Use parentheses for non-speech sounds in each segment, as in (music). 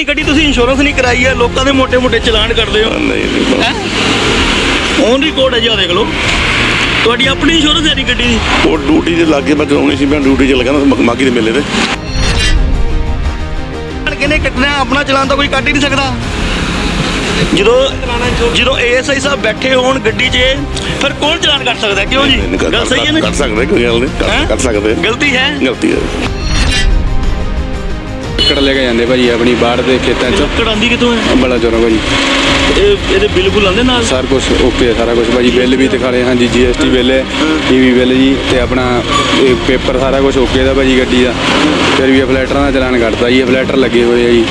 ਆਪਣੀ ਗੱਡੀ ਤੁਸੀਂ ਇੰਸ਼ੋਰੈਂਸ ਨਹੀਂ ਕਰਾਈ ਹੈ ਲੋਕਾਂ ਦੇ ਮੋٹے-ਮੋٹے ਚਲਾਨ ਕਰਦੇ ਹੋ। ਨਹੀਂ ਨਹੀਂ ਰਿਕਾਰਡ ਹੈ? ਜੀ ਆ ਦੇਖ ਲਓ। ਤੁਹਾਡੀ ਆਪਣੀ ਇੰਸ਼ੋਰੈਂਸ ਹੈ ਨਹੀਂ ਗੱਡੀ ਦੀ? ਉਹ ਡਿਊਟੀ ਦੇ ਲਾਗੇ ਮੈਂ ਚਲਾਉਣੀ ਸੀ ਮੈਂ ਡਿਊਟੀ 'ਚ ਲੱਗਾ ਨਾ ਮਾਗੀ ਦੇ ਮੇਲੇ ਤੇ। ਕਿਨੇ ਕੱਟਣਾ ਆਪਣਾ ਚਲਾਨ ਤਾਂ ਕੋਈ ਕੱਟ ਹੀ ਨਹੀਂ ਸਕਦਾ। ਜਦੋਂ ਜਦੋਂ ਏਐਸਆਈ ਸਾਹਿਬ ਬੈਠੇ ਹੋਣ ਗੱਡੀ 'ਚ ਫਿਰ ਕੌਣ ਚਲਾਨ ਕਰ ਸਕਦਾ? ਕਿਉਂ ਜੀ? ਗੱਲ ਸਹੀ ਹੈ ਨਾ ਕਰ ਸਕਦੇ ਕੋਈ ਗੱਲ ਨਹੀਂ ਕਰ ਸਕਦੇ। ਗਲਤੀ ਹੈ? ਗਲਤੀ ਹੈ। ਲੱਕੜ ਲੈ ਕੇ ਜਾਂਦੇ ਭਾਜੀ ਆਪਣੀ ਬਾੜ ਦੇ ਖੇਤਾਂ 'ਚ। ਕੜਾਂਦੀ ਕਿਤੋਂ ਹੈ? ਬੜਾ ਚੋਰਾ ਭਾਜੀ। ਇਹ ਇਹਦੇ ਬਿੱਲ ਬੁੱਲ ਆਉਂਦੇ ਨਾਲ? ਸਾਰਾ ਕੁਝ ਓਕੇ ਹੈ ਸਾਰਾ ਕੁਝ ਭਾਜੀ ਬਿੱਲ ਵੀ ਦਿਖਾ ਰਹੇ ਹਾਂਜੀ ਜੀਐਸਟੀ ਬਿੱਲ ਹੈ ਈਵੀ ਬਿੱਲ ਜੀ ਤੇ ਆਪਣਾ ਇਹ ਪੇਪਰ ਸਾਰਾ ਕੁਝ ਓਕੇ ਦਾ ਭਾਜੀ ਗੱਡੀ ਦਾ। ਫਿਰ ਵੀ ਫਲੈਟਰਾਂ ਦਾ ਚਲਾਨ ਕੱਟਦਾ ਜੀ ਫਲੈਟਰ ਲੱਗੇ ਹੋਏ ਆ ਜੀ।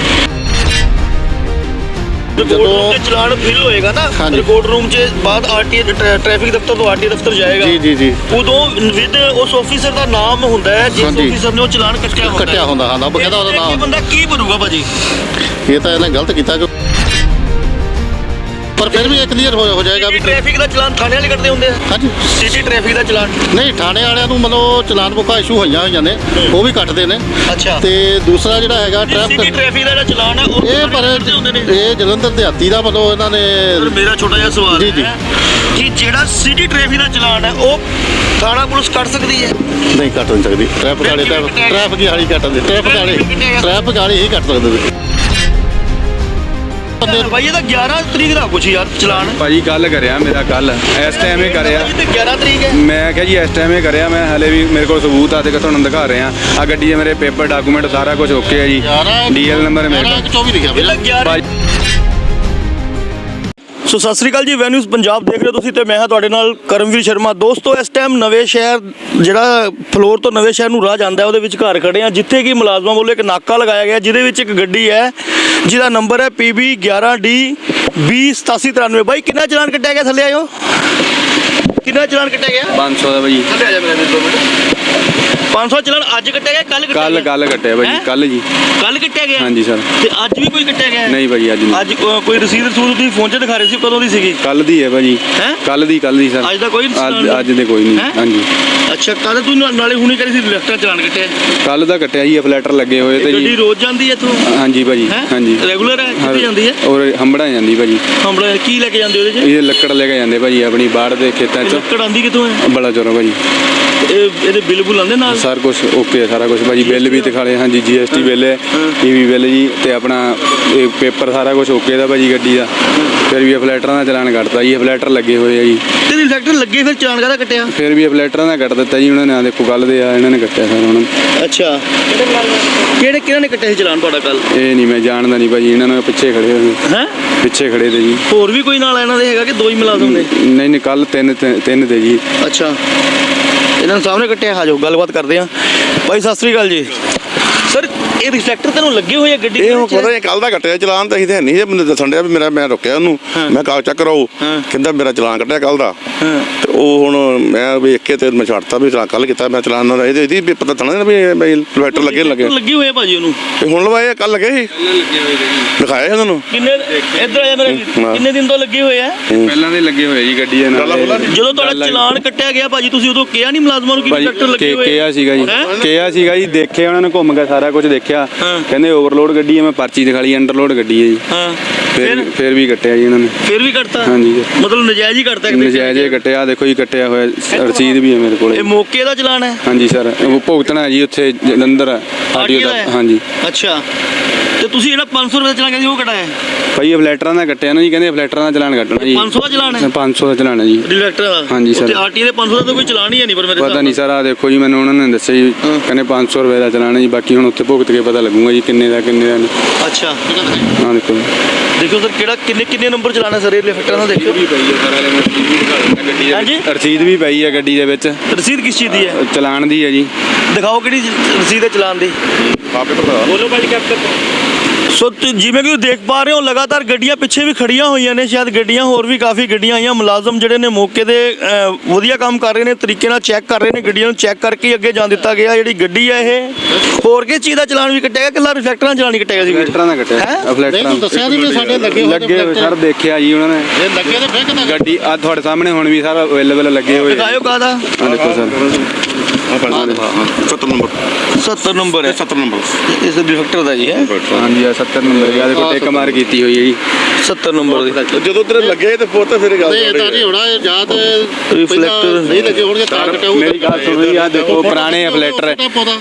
ਰਿਕਾਰਡ ਰੂਮ ਚਲਾਨ ਫਿਲ ਹੋਏਗਾ ਨਾ ਹਾਂਜੀ। ਰਿਕਾਰਡ ਰੂਮ 'ਚ ਬਾਅਦ ਆਰਟੀਏ ਟ੍ਰੈਫਿਕ ਦਫ਼ਤਰ ਤੋਂ ਆਰਟੀਏ ਦਫ਼ਤਰ ਜਾਏਗਾ ਜੀ ਜੀ ਜੀ ਉਦੋਂ ਵਿਦ ਉਸ ਆਫੀਸਰ ਦਾ ਨਾਮ ਹੁੰਦਾ ਹੈ ਜਿਸ ਹਾਂਜੀ। ਆਫੀਸਰ ਨੇ ਉਹ ਚਲਾਨ ਕੱਟਿਆ ਹੁੰਦਾ ਕੱਟਿਆ ਹੁੰਦਾ, ਹਾਂ, ਨਾ, ਬਕਾਇਦਾ ਉਹਦਾ ਇਹ- ਇਹ ਨਾਮ। ਬੰਦਾ ਕੀ ਬਣੂਗਾ ਭਾਜੀ ਇਹ ਤਾਂ ਇਹਨੇ ਗਲਤ ਕੀਤਾ ਕਿ ਪਰ ਫਿਰ ਵੀ ਇਹ ਕਲੀਅਰ ਹੋ ਹੋ ਜਾਏਗਾ ਵੀ ਟ੍ਰੈਫਿਕ ਦਾ ਚਲਾਨ ਥਾਣੇ ਵਾਲੇ ਕੱਟਦੇ ਹੁੰਦੇ ਆ? ਹਾਂਜੀ। ਸਿਟੀ ਟ੍ਰੈਫਿਕ ਦਾ ਚਲਾਨ? ਨਹੀਂ ਥਾਣੇ ਵਾਲਿਆਂ ਨੂੰ ਮਤਲਬ ਚਲਾਨ ਬੁੱਕਾ ਇਸ਼ੂ ਹੋਈਆਂ ਹੋਈਆਂ ਨੇ ਉਹ ਵੀ ਕੱਟਦੇ ਨੇ। ਅੱਛਾ। ਤੇ ਦੂਸਰਾ ਜਿਹੜਾ ਹੈਗਾ ਸਿਟੀ ਟ੍ਰੈਫਿਕ ਟ੍ਰੈਫਿਕ ਦਾ ਜਿਹੜਾ ਚਲਾਨ ਹੈ ਉਹ ਇਹ ਪਰ ਕੱਟਦੇ ਹੁੰਦੇ ਨੇ? ਇਹ ਜਲੰਧਰ ਦਿਹਾਤੀ ਦਾ ਮਤਲਬ ਇਹਨਾਂ ਨੇ ਸਰ ਮੇਰਾ ਛੋਟਾ ਜਿਹਾ ਸਵਾਲ ਜੀ, ਜੀ। ਹੈ ਕਿ ਜਿਹੜਾ ਸਿਟੀ ਟ੍ਰੈਫਿਕ ਦਾ ਚਲਾਨ ਹੈ ਉਹ ਥਾਣਾ ਪੁਲਿਸ ਕੱਟ ਸਕਦੀ ਹੈ? ਨਹੀਂ ਕੱਟ ਨਹੀਂ ਸਕਦੀ। ਟ੍ਰੈਫਿਕ ਵਾਲੇ ਟ੍ਰੈਫਿਕ ਵਾਲੀ ਕੱਟ ਦਿੰਦੇ ਟ੍ਰੈਫਿਕ ਵਾਲੇ ਟ੍ਰੈਫਿਕ ਵਾਲੇ ਹੀ ਕੱਟ ਸਕਦੇ ਨੇ। ਭਾਈ ਇਹ ਤਾਂ 11 ਤਰੀਕ ਦਾ ਕੁਛ ਯਾਰ ਚਲਾਨ। ਭਾਜੀ ਕੱਲ ਕਰਿਆ ਮੇਰਾ ਕੱਲ ਇਸ ਟਾਈਮ ਹੀ ਕਰਿਆ। ਤੇ 11 ਤਰੀਕ ਹੈ। ਮੈਂ ਕਿਹਾ ਜੀ ਇਸ ਟਾਈਮ ਹੀ ਕਰਿਆ ਮੈਂ ਹਲੇ ਵੀ ਮੇਰੇ ਕੋਲ ਸਬੂਤ ਆ ਤੇ ਤੁਹਾਨੂੰ ਦਿਖਾ ਰਿਹਾ। ਆ ਗੱਡੀ ਦੇ ਮੇਰੇ ਪੇਪਰ ਡਾਕੂਮੈਂਟ ਸਾਰਾ ਕੁਝ ਓਕੇ ਹੈ ਜੀ। 11 ਡੀਐਲ ਨੰਬਰ ਮੇਰੇ ਕੋਲ। 24 ਲਿਖਿਆ ਇਹ ਤਾਂ ਹੋਇਆ 11 ਭਾਜੀ ਸੋ ਸਤਿ ਸ੍ਰੀ ਅਕਾਲ ਜੀ ਵੈਨਿਊਜ਼ ਪੰਜਾਬ ਦੇਖ ਰਹੇ ਹੋ ਤੁਸੀਂ ਤੇ ਮੈਂ ਹਾਂ ਤੁਹਾਡੇ ਨਾਲ ਕਰਮਵੀਰ ਸ਼ਰਮਾ। ਦੋਸਤੋ ਇਸ ਟਾਈਮ ਨਵੇਂ ਸ਼ਹਿਰ ਜਿਹੜਾ ਫਲੋਰ ਤੋਂ ਨਵੇਂ ਸ਼ਹਿਰ ਨੂੰ ਰਾਹ ਜਾਂਦਾ ਹੈ ਉਹਦੇ ਵਿੱਚ ਘਰ ਖੜੇ ਆ ਜਿੱਥੇ ਕਿ ਮੁਲਾਜ਼ਮਾਂ ਵੱਲੋਂ ਇੱਕ ਨਾਕਾ ਲਗਾਇਆ ਗਿਆ ਜਿਹਦੇ ਵਿੱਚ ਇੱਕ ਗੱਡੀ ਹੈ ਜਿਹਦਾ ਨੰਬਰ ਹੈ PB 11D 208793 ਬਾਈ ਕਿੰਨਾ ਚਲਾਨ ਕੱਟਿਆ ਗਿਆ ਥੱਲੇ ਆਇਓ? ਕਿੰਨਾ ਚਲਾਨ ਕੱਟਿਆ ਗਿਆ? 500 ਦਾ ਭਾਜੀ ਥੱਲੇ ਆ ਜਾ ਮੇਰੇ 2 ਮਿੰਟ। 500 ਚਲਾਨ ਅੱਜ ਕੱਟਿਆ ਗਿਆ ਕੱਲ ਕੱਟਿਆ ਕੱਲ ਕੱਲ ਕੱਟਿਆ ਭਾਜੀ ਹੈਂ? ਕੱਲ ਜੀ। ਕੱਲ ਕੱਟਿਆ ਗਿਆ? ਹਾਂਜੀ ਸਰ। ਤੇ ਅੱਜ ਵੀ ਕੋਈ ਕੱਟਿਆ ਗਿਆ? ਹੈ? ਨਹੀਂ ਭਾਜੀ ਅੱਜ ਨਹੀਂ। ਅੱਜ ਕੋ- ਕੋਈ ਰਸੀਦ ਰਸੂਦ ਤੁਸੀਂ ਫੋਨ 'ਚ ਦਿਖਾ ਰਹੇ ਸੀ ਕਦੋਂ ਦੀ ਸੀਗੀ? ਕੱਲ ਦੀ ਹੈ ਭਾਜੀ। ਹੈਂ? ਕੱਲ ਦੀ ਕੱਲ ਦੀ ਸਰ। ਅੱਜ ਦਾ ਕੋਈ ਅੱਜ ਚਲਾਨ ਅੱਜ ਦੇ ਕੋਈ ਨਹੀਂ। ਹੈਂ? ਹਾਂਜੀ। ਅੱਛਾ ਕੱਲ ਤੂੰ ਨਾ- ਨਾਲੇ ਹੁਣੀ ਕਰੀ ਸੀ ਲੈਫਟਰ ਚਲਾਨ ਕੱਟਿਆ। ਕੱਲ ਦਾ ਕੱਟਿਆ ਜੀ ਫਲੈਟਰ ਲੱਗੇ ਹੋਏ ਤੇ ਗੱਡੀ ਜੀ। ਰੋਜ਼ ਜਾਂਦੀ ਹੈ ਇੱਥੋਂ? ਹਾਂਜੀ ਭਾਜੀ ਹੈਂ? ਹਾਂਜੀ। ਰੈਗੂਲਰ ਹੈ ਕਿੱਥੇ ਜਾਂਦੀ ਹੈ? ਔਰ ਹੰਬੜਾ ਜਾਂਦੀ ਭਾਜੀ। ਹਮਲਾ ਕੀ ਲੈ ਕੇ ਜਾਂਦੇ ਉਹਦੇ 'ਚ? ਇਹ ਲੱਕੜ ਲੈ ਕੇ ਜਾਂਦੇ ਭਾਜੀ ਆਪਣੀ ਬਾੜ ਦੇ ਖੇਤਾਂ 'ਚ। ਲੱਕੜ ਆਂਦੀ ਕਿਤੋਂ ਹੈ? ਬੜਾ ਚੋਰਾ ਭਾਜੀ। ਇਹ ਇਹਦੇ ਬਿੱਲ ਬੁੱਲ ਆਉਂਦੇ ਨਾਲ? ਸਾਰਾ ਕੁਝ ਓਕੇ ਹੈ ਸਾਰਾ ਕੁਝ ਭਾਜੀ ਬਿੱਲ ਵੀ ਦਿਖਾ ਰਹੇ ਹਾਂਜੀ ਜੀਐਸਟੀ ਬਿੱਲ ਹੈ ਈਵੀ ਬਿੱਲ ਜੀ ਤੇ ਆਪਣਾ ਇਹ ਪੇਪਰ ਸਾਰਾ ਕੁਝ ਓਕੇ ਦਾ ਭਾਜੀ ਗੱਡੀ ਦਾ। ਫਿਰ ਵੀ ਫਲੈਟਰਾਂ ਦਾ ਚਲਾਨ ਕੱਟਦਾ ਜੀ ਫਲੈਟਰ ਲੱਗੇ ਹੋਏ ਆ ਜੀ। ਤੇ ਰਿਫਲੈਕਟਰ ਲੱਗੇ ਫਿਰ ਚਲਾਨ ਕਾਹਦਾ ਕੱਟਿਆ? ਫਿਰ ਵੀ ਫਲੈਟਰਾਂ ਦਾ ਕੱਟ ਦਿੱਤਾ ਜੀ ਉਹਨਾਂ ਨੇ। ਆ ਦੇਖੋ ਕੱਲ ਦੇ ਆ ਇਹਨਾਂ ਨੇ ਕੱਟਿਆ ਸਰ ਹੁਣ ਅੱਛਾ। ਕਿਹੜੇ ਕਿਹਨਾਂ ਨੇ ਕੱਟਿਆ ਸੀ ਚਲਾਨ ਤੁਹਾਡਾ ਕੱਲ ਇਹ ਨਹੀਂ ਮੈਂ ਜਾਣਦਾ ਨਹੀਂ ਭਾਜੀ ਇਹਨਾਂ ਨੂੰ ਪਿੱਛੇ ਖੜੇ ਹੋਏ ਹੈ? ਪਿੱਛੇ ਖੜੇ ਤੇ ਜੀ। ਹੋਰ ਵੀ ਕੋਈ ਨਾਲ ਇਹਨਾਂ ਦੇ ਹੈਗਾ ਕਿ ਦੋ ਹੀ ਮੁਲਾਜ਼ਮ ਨੇ ਨਹੀਂ ਨਹੀਂ ਕੱਲ ਤਿੰਨ ਤਿੰਨ- ਤੇ ਜੀ। ਅੱਛਾ। ਇਹਨਾਂ ਨੂੰ ਸਾਹਮਣੇ ਕੱਟਿਆ ਆ ਜਾਓ ਗੱਲਬਾਤ ਕਰਦੇ ਆ ਭਾਈ ਸਤਿ ਸ੍ਰੀ ਅਕਾਲ ਜੀ। ਸਰ ਇਹ ਰਿਫਲੈਕਟਰ ਤੈਨੂੰ ਲੱਗੇ ਹੋਏ ਆ ਗੱਡੀ ਇਹ ਦੇ ਹੁਣ? ਪਤਾ ਨਹੀਂ ਕੱਲ ਦਾ ਕੱਟਿਆ ਚਲਾਨ ਤਾਂ ਅਸੀਂ ਤੇ ਨਹੀਂ ਜੇ ਮੈਨੂੰ ਦੱਸਣ ਡਿਆ ਵੀ ਮੇਰਾ ਮੈਂ ਰੁਕਿਆ ਉਹਨੂੰ। ਮੈਂ ਕਾਗਜ਼ ਚੈੱਕ ਕਰਾਓ। ਕਹਿੰਦਾ ਮੇਰਾ ਚਲਾਨ ਕੱਟਿਆ ਕੱਲ ਦਾ। ਤੇ ਉਹ ਹੁਣ ਮੈਂ ਵੇਖ ਕੇ ਤੇ ਮੈਂ ਛੱਡਤਾ ਵੀ ਚਲਾਨ ਕੱਲ ਕੀਤਾ ਮੈਂ ਚਲਾਨ ਨਾ ਇਹਦੀ ਇਹਦੀ ਵੀ ਪਤਾ ਥਣਾ ਨਾ ਵੀ ਇਨਵਰਟਰ ਲੱਗੇ ਲੱਗੇ। ਲੱਗੇ ਹੋਏ ਆ ਭਾਜੀ ਉਹਨੂੰ? ਤੇ ਹੁਣ ਲਵਾਏ ਕੱਲ ਲੱਗੇ ਸੀ? ਲੱਗੇ ਹੋਏ ਜੀ। ਦਿਖਾਏ ਉਹਨਾਂ ਨੂੰ ਕਿੰਨੇ ਇੱਧਰ ਆਇਆ ਮੇਰੇ। ਕਿੰਨੇ ਦਿਨ ਤੋਂ ਲੱਗੇ ਹੋਏ ਆ? ਪਹਿਲਾਂ ਦੇ ਲੱਗੇ ਹੋਏ ਜੀ ਗੱਡੀ ਦੇ ਨਾਲ। ਜਦੋਂ ਤੁਹਾਡਾ ਚਲਾਨ ਕੱਟਿਆ ਗਿਆ ਭਾਜੀ ਤੁਸੀਂ ਉਦੋਂ ਕਿਹਾ ਨਹੀਂ ਮੁਲਾਜ਼ਮਾਂ ਨੂੰ ਕਿ ਰਿਫਲੈਕਟਰ ਲੱਗੇ ਹੋਏ ਕਿਹਾ ਸੀਗਾ ਜੀ? ਕਿਹਾ ਸੀਗਾ ਜੀ ਦੇਖਿਆ ਉਹਨਾਂ ਨੇ ਘੁੰਮ ਕੇ ਸਾਰਾ ਕੁਝ ਦੇਖਿਆ। ਕਹਿੰਦੇ ਓਵਰਲੋਡ ਗੱਡੀ ਹੈ ਮੈਂ ਪਰਚੀ ਦਿਖਾ ਲਈ ਅੰਡਰਲੋਡ ਗੱਡੀ ਹੈ ਜੀ। ਹਾਂ। ਫਿਰ ਵੀ ਕੱਟਿਆ ਜੀ ਇਹਨਾਂ ਨੇ। ਫਿਰ ਵੀ ਕੱਟਤਾ? ਹਾਂਜੀ। ਮਤਲਬ ਨਜਾਇਜ਼ ਹੀ ਕੱਟਤਾ। ਨਜਾਇਜ਼ ਹੀ ਕੱਟਿਆ ਦੇਖੋ ਜੀ ਕੱਟਿਆ ਹੋਇਆ ਰਸੀਦ ਵੀ ਹੈ ਮੇਰੇ ਕੋਲ। ਇਹ ਮੌਕੇ ਦਾ ਚਲਾਨ ਹੈ? ਹਾਂਜੀ ਸਰ ਉਹ ਭੁਗਤਣਾ ਹੈ ਜੀ ਉੱਥੇ ਜਲੰਧਰ RTO ਦਾ? ਹਾਂਜੀ। ਅੱਛਾ। ਤੇ ਤੁਸੀਂ ਜਿਹੜਾ 500 ਰੁਪਏ ਦਾ ਚਲਾਨ ਕਹਿੰਦੇ ਉਹ ਕਟਾਇਆ ਭਾਈ ਇਹ ਫਲੈਟਰਾਂ ਦਾ ਕੱਟਿਆ ਨਾ ਜੀ ਕਹਿੰਦੇ ਫਲੈਟਰਾਂ ਦਾ ਚਲਾਨ ਕੱਟਣਾ ਜੀ। 500 ਦਾ ਚਲਾਨ ਹੈ? 500 ਦਾ ਚਲਾਨ ਹੈ ਜੀ। ਰਿਫਲੈਕਟਰ ਦਾ ਹਾਂਜੀ ਸਰ। ਤੇ ਆਰਟੀ ਦੇ 500 ਦਾ ਤਾਂ ਕੋਈ ਚਲਾਨ ਹੀ ਹੈ ਨਹੀਂ ਪਰ ਮੇਰੇ ਪਤਾ ਨਹੀਂ ਸਰ ਆ ਦੇਖੋ ਜੀ ਮੈਨੂੰ ਉਹਨਾਂ ਨੇ ਦੱਸਿਆ ਜੀ ਹਾਂ। ਕਹਿੰਦੇ 500 ਰੁਪਏ ਦਾ ਚਲਾਨ ਹੈ ਜੀ ਬਾਕੀ ਹੁਣ ਉੱਥੇ ਭੁਗਤ ਕੇ ਪਤਾ ਲੱਗੂਗਾ ਜੀ ਕਿੰਨੇ ਦਾ ਕਿੰਨੇ ਦਾ ਨਹੀਂ। ਅੱਛਾ। ਆਹ ਦੇਖੋ ਸਰ ਕਿਹੜਾ ਕਿੰਨੇ ਕਿੰਨੇ ਨੰਬਰ ਚਲਾਣਾ ਸਰ ਇਹ ਰਿਫਲੈਕਟਰ ਦਾ ਦੇਖੋ ਹਾਂਜੀ? ਰਸੀਦ ਵੀ ਪਈ ਹੈ ਗੱਡੀ ਦੇ ਵਿੱਚ। ਰਸੀਦ ਕਿਸ ਚੀਜ਼ ਦੀ ਹੈ? ਚਲਾਨ ਦੀ ਹੈ ਜੀ। ਦਿਖਾਓ ਕਿਹੜੀ ਰਸੀਦ ਹੈ ਚਲਾਨ ਦੀ। ਆਪੇ ਪਤਾ। ਬੋਲੋ ਭਾਜੀ ਕੈਪਟਨ। ਸੋ ਤੁ- ਜਿਵੇਂ ਕਿ ਤੁਸੀਂ ਦੇਖ ਪਾ ਰਹੇ ਹੋ ਲਗਾਤਾਰ ਗੱਡੀਆਂ ਪਿੱਛੇ ਵੀ ਖੜੀਆਂ ਹੋਈਆਂ ਨੇ ਸ਼ਾਇਦ ਗੱਡੀਆਂ ਹੋਰ ਵੀ ਕਾਫੀ ਗੱਡੀਆਂ ਆਈਆਂ ਮੁਲਾਜ਼ਮ ਜਿਹੜੇ ਨੇ ਮੌਕੇ ਦੇ ਅਹ, ਵਧੀਆ ਕੰਮ ਕਰ ਰਹੇ ਨੇ ਤਰੀਕੇ ਨਾਲ ਚੈੱਕ ਕਰ ਰਹੇ ਨੇ ਗੱਡੀਆਂ ਨੂੰ ਚੈੱਕ ਕਰਕੇ ਹੀ ਅੱਗੇ ਜਾਣ ਦਿੱਤਾ ਗਿਆ ਜਿਹੜੀ ਗੱਡੀ ਹੈ ਇਹ। ਹੋਰ ਕਿਸ ਚੀਜ਼ ਦਾ ਚਲਾਨ ਵੀ ਕੱਟਿਆ ਗਿਆ ਕਿਲਾ ਰਿਫਲੈਕਟਰਾਂ ਦਾ ਚਲਾਨ ਹੀ ਕੱਟਿਆ ਗਿਆ ਸੀ? ਫਲੈਟਰਾਂ ਦਾ ਕੱਟਿਆ। ਹੈਂ? ਫਲੈਟਰਾਂ ਨਹੀਂ ਦੱਸਿਆ ਨਹੀਂ ਵੀ ਸਾਡੇ ਲੱਗੇ ਹੋਏ ਲੱਗੇ ਹੋਏ ਸਰ ਦੇਖਿਆ ਜੀ ਉਹਨਾਂ ਨੇ। ਇਹ ਲੱਗੇ ਤੇ ਫਿਰ ਕਿਦਾਂ? ਗੱਡੀ ਆ ਤੁਹਾਡੇ ਸਾਹਮਣੇ ਹੁਣ ਵੀ ਸਾਰਾ ਅਵੇਲੇਬਲ ਲੱਗੇ ਹੋਏ ਆ। ਦਿਖਾਇਓ ਕਾਹਦਾ? ਆਹ ਦੇਖੋ ਸਰ। 70 ਨੰਬਰ। 70 ਨੰਬਰ ਹੈ। 70 ਨੰਬਰ। ਇਸ ਡਿਫੈਕਟਰ ਦਾ ਜੀ ਹੈ। ਹਾਂਜੀ ਆ 70 ਨੰਬਰ ਆ ਦੇਖੋ ਟਿਕ ਮਾਰ ਕੀਤੀ ਹੋਈ ਹੈ ਜੀ। 70 ਨੰਬਰ ਦੀ। ਜਦੋਂ ਤੇਰੇ ਲੱਗੇ ਤੇ ਪੁੱਤ ਫਿਰ ਗੱਲ ਨਹੀਂ ਇਦਾਂ ਨਹੀਂ ਹੋਣਾ ਇਹ ਜਾਂ ਤੇ Reflector। ਨਹੀਂ ਲੱਗੇ ਹੋਣਗੇ ਤਾਂ ਕਟਾਊ ਮੇਰੀ ਗੱਲ ਸੁਣੋ ਜੀ ਆ ਦੇਖੋ ਪੁਰਾਣੇ ਫਲੈਟਰ